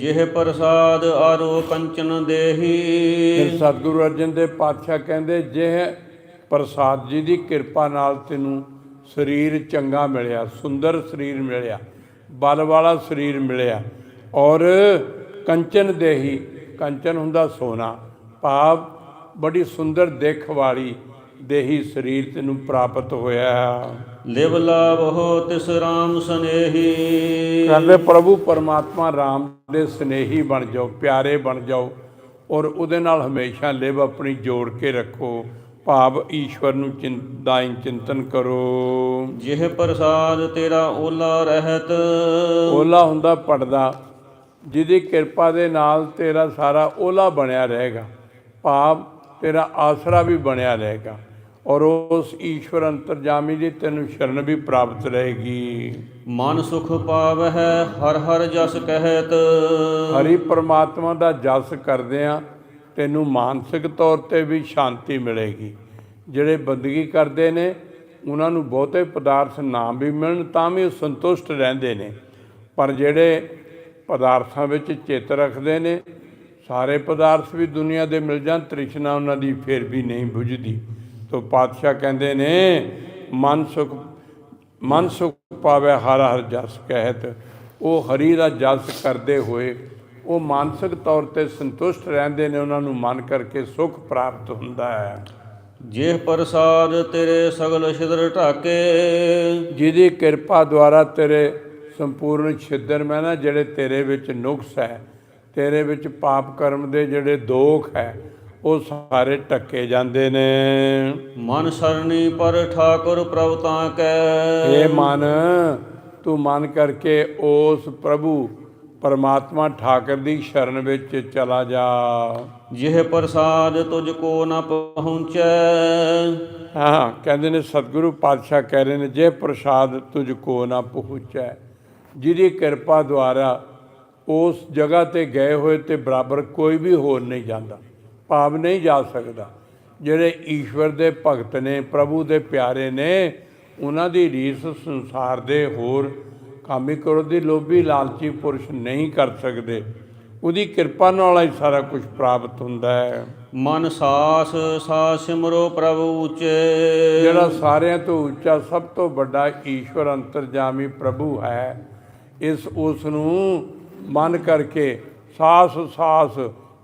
ਜਿਹ ਪ੍ਰਸਾਦ ਆਰੋ ਕੰਚਨ ਦੇਹੀ। ਫਿਰ ਸਤਿਗੁਰੂ ਅਰਜਨ ਦੇਵ ਪਾਤਸ਼ਾਹ ਕਹਿੰਦੇ ਜੇ ਪ੍ਰਸਾਦ ਜੀ ਦੀ ਕਿਰਪਾ ਨਾਲ ਤੈਨੂੰ ਸਰੀਰ ਚੰਗਾ ਮਿਲਿਆ ਸੁੰਦਰ ਸਰੀਰ ਮਿਲਿਆ ਬਲ ਵਾਲਾ ਸਰੀਰ ਮਿਲਿਆ ਔਰ ਕੰਚਨ ਦੇਹੀ ਕੰਚਨ ਹੁੰਦਾ ਸੋਨਾ ਭਾਵ ਬੜੀ ਸੁੰਦਰ ਦਿੱਖ ਵਾਲੀ ਦੇਹੀ ਸਰੀਰ ਤੈਨੂੰ ਪ੍ਰਾਪਤ ਹੋਇਆ। ਲਿਵ ਲਾਭ ਹੋ ਤਿਸ ਰਾਮ ਸਨੇਹੀ। ਕਹਿੰਦੇ ਪ੍ਰਭੂ ਪਰਮਾਤਮਾ ਰਾਮ ਦੇ ਸਨੇਹੀ ਬਣ ਜਾਓ ਪਿਆਰੇ ਬਣ ਜਾਓ ਔਰ ਉਹਦੇ ਨਾਲ ਹਮੇਸ਼ਾ ਲਿਵ ਆਪਣੀ ਜੋੜ ਕੇ ਰੱਖੋ। ਭਾਵ ਈਸ਼ਵਰ ਨੂੰ ਚਿੰਤਾਈ ਚਿੰਤਨ ਕਰੋ। ਜਿਹ ਪ੍ਰਸਾਦ ਤੇਰਾ ਓਲਾ ਰਹਿਤ। ਓਲਾ ਹੁੰਦਾ ਪੜਦਾ ਜਿਹਦੀ ਕਿਰਪਾ ਦੇ ਨਾਲ ਤੇਰਾ ਸਾਰਾ ਓਲਾ ਬਣਿਆ ਰਹੇਗਾ। ਭਾਵ ਤੇਰਾ ਆਸਰਾ ਵੀ ਬਣਿਆ ਰਹੇਗਾ ਔਰ ਉਸ ਈਸ਼ਵਰ ਅੰਤਰਜਾਮੀ ਦੀ ਤੈਨੂੰ ਸ਼ਰਨ ਵੀ ਪ੍ਰਾਪਤ ਰਹੇਗੀ। ਮਨ ਸੁਖ ਪਾਵਹਿ ਹਰ ਹਰ ਜਸ ਕਹਿਤ। ਹਰੀ ਪ੍ਰਮਾਤਮਾ ਦਾ ਜਸ ਕਰਦੇ ਆ ਤੈਨੂੰ ਮਾਨਸਿਕ ਤੌਰ ਤੇ ਵੀ ਸ਼ਾਂਤੀ ਮਿਲੇਗੀ। ਜਿਹੜੇ ਬੰਦਗੀ ਕਰਦੇ ਨੇ ਉਹਨਾਂ ਨੂੰ ਬਹੁਤੇ ਪਦਾਰਥ ਨਾ ਵੀ ਮਿਲਣ ਤਾਂ ਵੀ ਉਹ ਸੰਤੁਸ਼ਟ ਰਹਿੰਦੇ ਨੇ। ਪਰ ਜਿਹੜੇ ਪਦਾਰਥਾਂ ਵਿੱਚ ਚਿੱਤ ਰੱਖਦੇ ਨੇ ਸਾਰੇ ਪਦਾਰਥ ਵੀ ਦੁਨੀਆ ਦੇ ਮਿਲ ਜਾਣ ਤ੍ਰਿਸ਼ਨਾ ਉਹਨਾਂ ਦੀ ਫਿਰ ਵੀ ਨਹੀਂ ਬੁਝਦੀ। ਤੋ ਪਾਤਸ਼ਾਹ ਕਹਿੰਦੇ ਨੇ ਮਨ ਸੁਖ ਮਨ ਸੁਖ ਪਾਵੇ ਹਰ ਹਰ ਜਸ ਕਹਿਤ। ਉਹ ਹਰੀ ਦਾ ਜਸ ਕਰਦੇ ਹੋਏ ਉਹ ਮਾਨਸਿਕ ਤੌਰ ਤੇ ਸੰਤੁਸ਼ਟ ਰਹਿੰਦੇ ਨੇ ਉਹਨਾਂ ਨੂੰ ਮਨ ਕਰਕੇ ਸੁਖ ਪ੍ਰਾਪਤ ਹੁੰਦਾ ਹੈ। ਜਿਹ ਪ੍ਰਸਾਦ ਤੇਰੇ ਸਗਲ ਛਿਦਰ ਢਾਕੇ। ਜਿਹਦੀ ਕਿਰਪਾ ਦੁਆਰਾ ਤੇਰੇ ਸੰਪੂਰਨ ਛਿੱਦਰ ਮੈਂ ਨਾ ਜਿਹੜੇ ਤੇਰੇ ਵਿੱਚ ਨੁਕਸ ਹੈ ਤੇਰੇ ਵਿੱਚ ਪਾਪ ਕਰਮ ਦੇ ਜਿਹੜੇ ਦੋਖ ਹੈ ਉਹ ਸਾਰੇ ਟੱਕੇ ਜਾਂਦੇ ਨੇ। ਮਨ ਸਰਣੀ ਪਰ ਠਾਕੁਰ ਪ੍ਰਭ ਤਾਂ ਕੈ। ਇਹ ਮਨ ਤੂੰ ਮਨ ਕਰਕੇ ਉਸ ਪ੍ਰਭੂ ਪਰਮਾਤਮਾ ਠਾਕਰ ਦੀ ਸ਼ਰਨ ਵਿੱਚ ਚਲਾ ਜਾ। ਜਿਹ ਪ੍ਰਸਾਦ ਤੁਝ ਕੋ ਨ ਪਹੁੰਚੈ। ਹਾਂ ਕਹਿੰਦੇ ਨੇ ਸਤਿਗੁਰੂ ਪਾਤਸ਼ਾਹ ਕਹਿ ਰਹੇ ਨੇ ਜੇ ਪ੍ਰਸਾਦ ਤੁਝ ਕੋ ਨਾ ਪਹੁੰਚੈ ਜਿਹਦੀ ਕਿਰਪਾ ਦੁਆਰਾ ਉਸ ਜਗ੍ਹਾ ਤੇ ਗਏ ਹੋਏ ਤੇ ਬਰਾਬਰ ਕੋਈ ਵੀ ਹੋਰ ਨਹੀਂ ਜਾਂਦਾ ਭਾਵ ਨਹੀਂ ਜਾ ਸਕਦਾ। ਜਿਹੜੇ ਈਸ਼ਵਰ ਦੇ ਭਗਤ ਨੇ ਪ੍ਰਭੂ ਦੇ ਪਿਆਰੇ ਨੇ ਉਹਨਾਂ ਦੀ ਰੀਸ ਸੰਸਾਰ ਦੇ ਹੋਰ ਕਾਮੀ ਕਰੋ ਦੀ ਲੋਭੀ ਲਾਲਚੀ ਪੁਰਸ਼ ਨਹੀਂ ਕਰ ਸਕਦੇ। ਉਹਦੀ ਕਿਰਪਾ ਨਾਲ ਹੀ ਸਾਰਾ ਕੁਝ ਪ੍ਰਾਪਤ ਹੁੰਦਾ ਹੈ। ਮਨ ਸਾਸ ਸਾਸ ਸਿਮਰੋ ਪ੍ਰਭ ਉਚੇ। ਜਿਹੜਾ ਸਾਰਿਆਂ ਤੋਂ ਉੱਚਾ ਸਭ ਤੋਂ ਵੱਡਾ ਈਸ਼ਵਰ ਅੰਤਰਜਾਮੀ ਪ੍ਰਭੂ ਹੈ ਇਸ ਉਸ ਨੂੰ ਮਨ ਕਰਕੇ ਸਾਸ ਸਾਸ,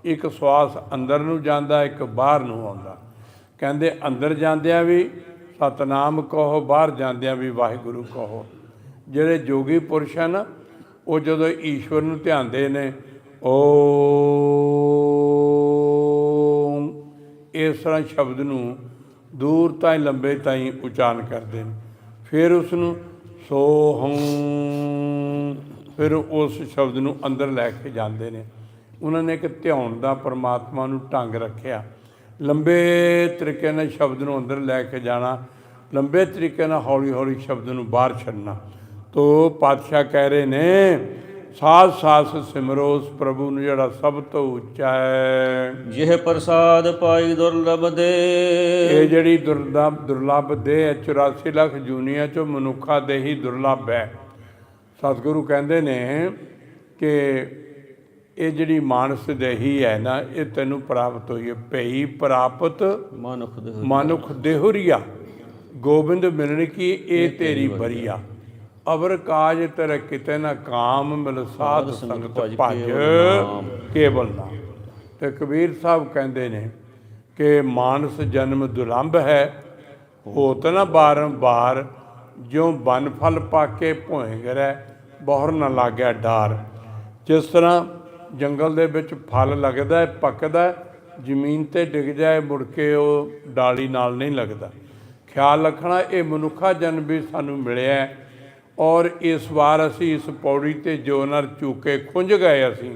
ਇੱਕ ਸਵਾਸ ਅੰਦਰ ਨੂੰ ਜਾਂਦਾ, ਇੱਕ ਬਾਹਰ ਨੂੰ ਆਉਂਦਾ। ਕਹਿੰਦੇ ਅੰਦਰ ਜਾਂਦਿਆਂ ਵੀ ਸਤਨਾਮ ਕਹੋ, ਬਾਹਰ ਜਾਂਦਿਆਂ ਵੀ ਵਾਹਿਗੁਰੂ ਕਹੋ। ਜਿਹੜੇ ਜੋਗੀ ਪੁਰਸ਼ ਹਨ, ਉਹ ਜਦੋਂ ਈਸ਼ਵਰ ਨੂੰ ਧਿਆਉਂਦੇ ਨੇ, ਓਮ ਇਸ ਤਰ੍ਹਾਂ ਸ਼ਬਦ ਨੂੰ ਦੂਰ ਤਾਈਂ, ਲੰਬੇ ਤਾਈਂ ਉਚਾਰਨ ਕਰਦੇ ਨੇ। ਫਿਰ ਉਸ ਨੂੰ ਸੋਹੰ ਫਿਰ ਉਸ ਸ਼ਬਦ ਨੂੰ ਅੰਦਰ ਲੈ ਕੇ ਜਾਂਦੇ ਨੇ। ਉਹਨਾਂ ਨੇ ਇੱਕ ਧਿਆਉਣ ਦਾ ਪਰਮਾਤਮਾ ਨੂੰ ਢੰਗ ਰੱਖਿਆ। ਲੰਬੇ ਤਰੀਕੇ ਨਾਲ ਸ਼ਬਦ ਨੂੰ ਅੰਦਰ ਲੈ ਕੇ ਜਾਣਾ ਲੰਬੇ ਤਰੀਕੇ ਨਾਲ ਹੌਲੀ ਹੌਲੀ ਸ਼ਬਦ ਨੂੰ ਬਾਹਰ ਛੱਡਣਾ। ਤੋ ਪਾਤਸ਼ਾਹ ਕਹਿ ਰਹੇ ਨੇ ਸਾਧ ਸਾਸ ਸਿਮਰੋ ਉਸ ਪ੍ਰਭੂ ਨੂੰ ਜਿਹੜਾ ਸਭ ਤੋਂ ਉੱਚਾ ਹੈ। ਜਿਹ ਪ੍ਰਸਾਦ ਪਾਈ ਦੁਰਲਭ ਦੇ। ਇਹ ਜਿਹੜੀ ਦੁਰਲਭ ਦੁਰਲਭ ਦੇ ਹੈ 84 ਲੱਖ ਜੂਨੀਆਂ ਚੋਂ ਮਨੁੱਖਾ ਦੇ ਹੀ ਦੁਰਲਭ ਹੈ। ਸਤਿਗੁਰੂ ਕਹਿੰਦੇ ਨੇ ਕਿ ਇਹ ਜਿਹੜੀ ਮਾਨਸ ਦੇਹੀ ਹੈ ਨਾ ਇਹ ਤੈਨੂੰ ਪ੍ਰਾਪਤ ਹੋਈ ਹੈ। ਭਈ ਪ੍ਰਾਪਤ ਮਨ ਖੁਦ ਮਨੁੱਖ ਦੇਹੁਰੀਆ ਗੋਬਿੰਦ ਮਿਲਣ ਕੀ ਇਹ ਤੇਰੀ ਬਰੀਆ ਅਵਰ ਕਾਜ ਤੇਰੇ ਕਿਤੇ ਨਾ ਕਾਮ ਮਿਲ ਸਾਧ ਸੰਗਤ ਭਜ ਕੇਵਲ ਨਾਮ। ਤੇ ਕਬੀਰ ਸਾਹਿਬ ਕਹਿੰਦੇ ਨੇ ਕਿ ਮਾਨਸ ਜਨਮ ਦੁਲੰਭ ਹੈ ਹੋਤ ਨਾ ਬਾਰੰਬਾਰ ਜਿਉ ਬਨ ਫਲ ਪਾਕੇ ਭੋਇੰ ਰਹਿ ਬਹੁਰ ਨਾ ਲੱਗਿਆ ਡਾਰ। ਜਿਸ ਤਰ੍ਹਾਂ ਜੰਗਲ ਦੇ ਵਿੱਚ ਫਲ ਲੱਗਦਾ ਹੈ ਪੱਕਦਾ ਹੈ, ਜ਼ਮੀਨ ਤੇ ਡਿੱਗ ਜਾਏ ਮੁੜ ਕੇ ਉਹ ਡਾਲੀ ਨਾਲ ਨਹੀਂ ਲੱਗਦਾ। ਖਿਆਲ ਰੱਖਣਾ ਇਹ ਮਨੁੱਖਾ ਜਨਮ ਵੀ ਸਾਨੂੰ ਮਿਲਿਆ ਔਰ ਇਸ ਵਾਰ ਅਸੀਂ ਇਸ ਪੌੜੀ ਤੇ ਜੋ ਨਰ ਚੂਕੇ ਖੁੰਝ ਗਏ ਅਸੀਂ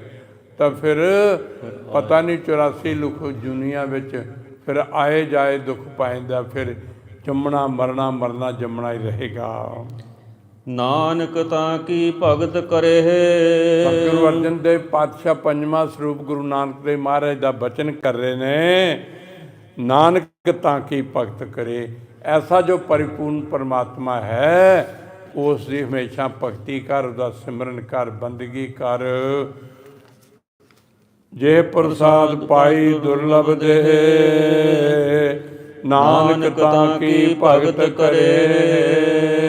ਤਾਂ ਫਿਰ ਪਤਾ ਨਹੀਂ 84 ਲੁਖ ਦੁਨੀਆ ਵਿੱਚ ਫਿਰ ਆਏ ਜਾਏ ਦੁੱਖ ਪਾਇੰਦਾ ਫਿਰ ਜੰਮਣਾ ਮਰਨਾ ਮਰਨਾ ਜੰਮਣਾ ਹੀ ਰਹੇਗਾ। ਨਾਨਕ ਤਾਂ ਕੀ ਭਗਤ ਕਰੇ? ਗੁਰੂ ਅਰਜਨ ਦੇਵ ਪਾਤਸ਼ਾਹ ਪੰਜਵਾਂ ਸਰੂਪ ਗੁਰੂ ਨਾਨਕ ਦੇਵ ਮਹਾਰਾਜ ਦਾ ਬਚਨ ਕਰ ਰਹੇ ਨੇ ਨਾਨਕ ਤਾਂ ਕੀ ਭਗਤ ਕਰੇ? ਐਸਾ ਜੋ ਪਰਿਪੂਰਨ ਪਰਮਾਤਮਾ ਹੈ ਉਸ ਦੀ ਹਮੇਸ਼ਾ ਭਗਤੀ ਕਰ ਉਹਦਾ ਸਿਮਰਨ ਕਰ ਬੰਦਗੀ ਕਰ। ਜੇ ਪ੍ਰਸਾਦ ਪਾਈ ਦੁਰਲਭ ਦੇ ਨਾਨਕ ਤਾਂ ਕੀ ਭਗਤ ਕਰੇ?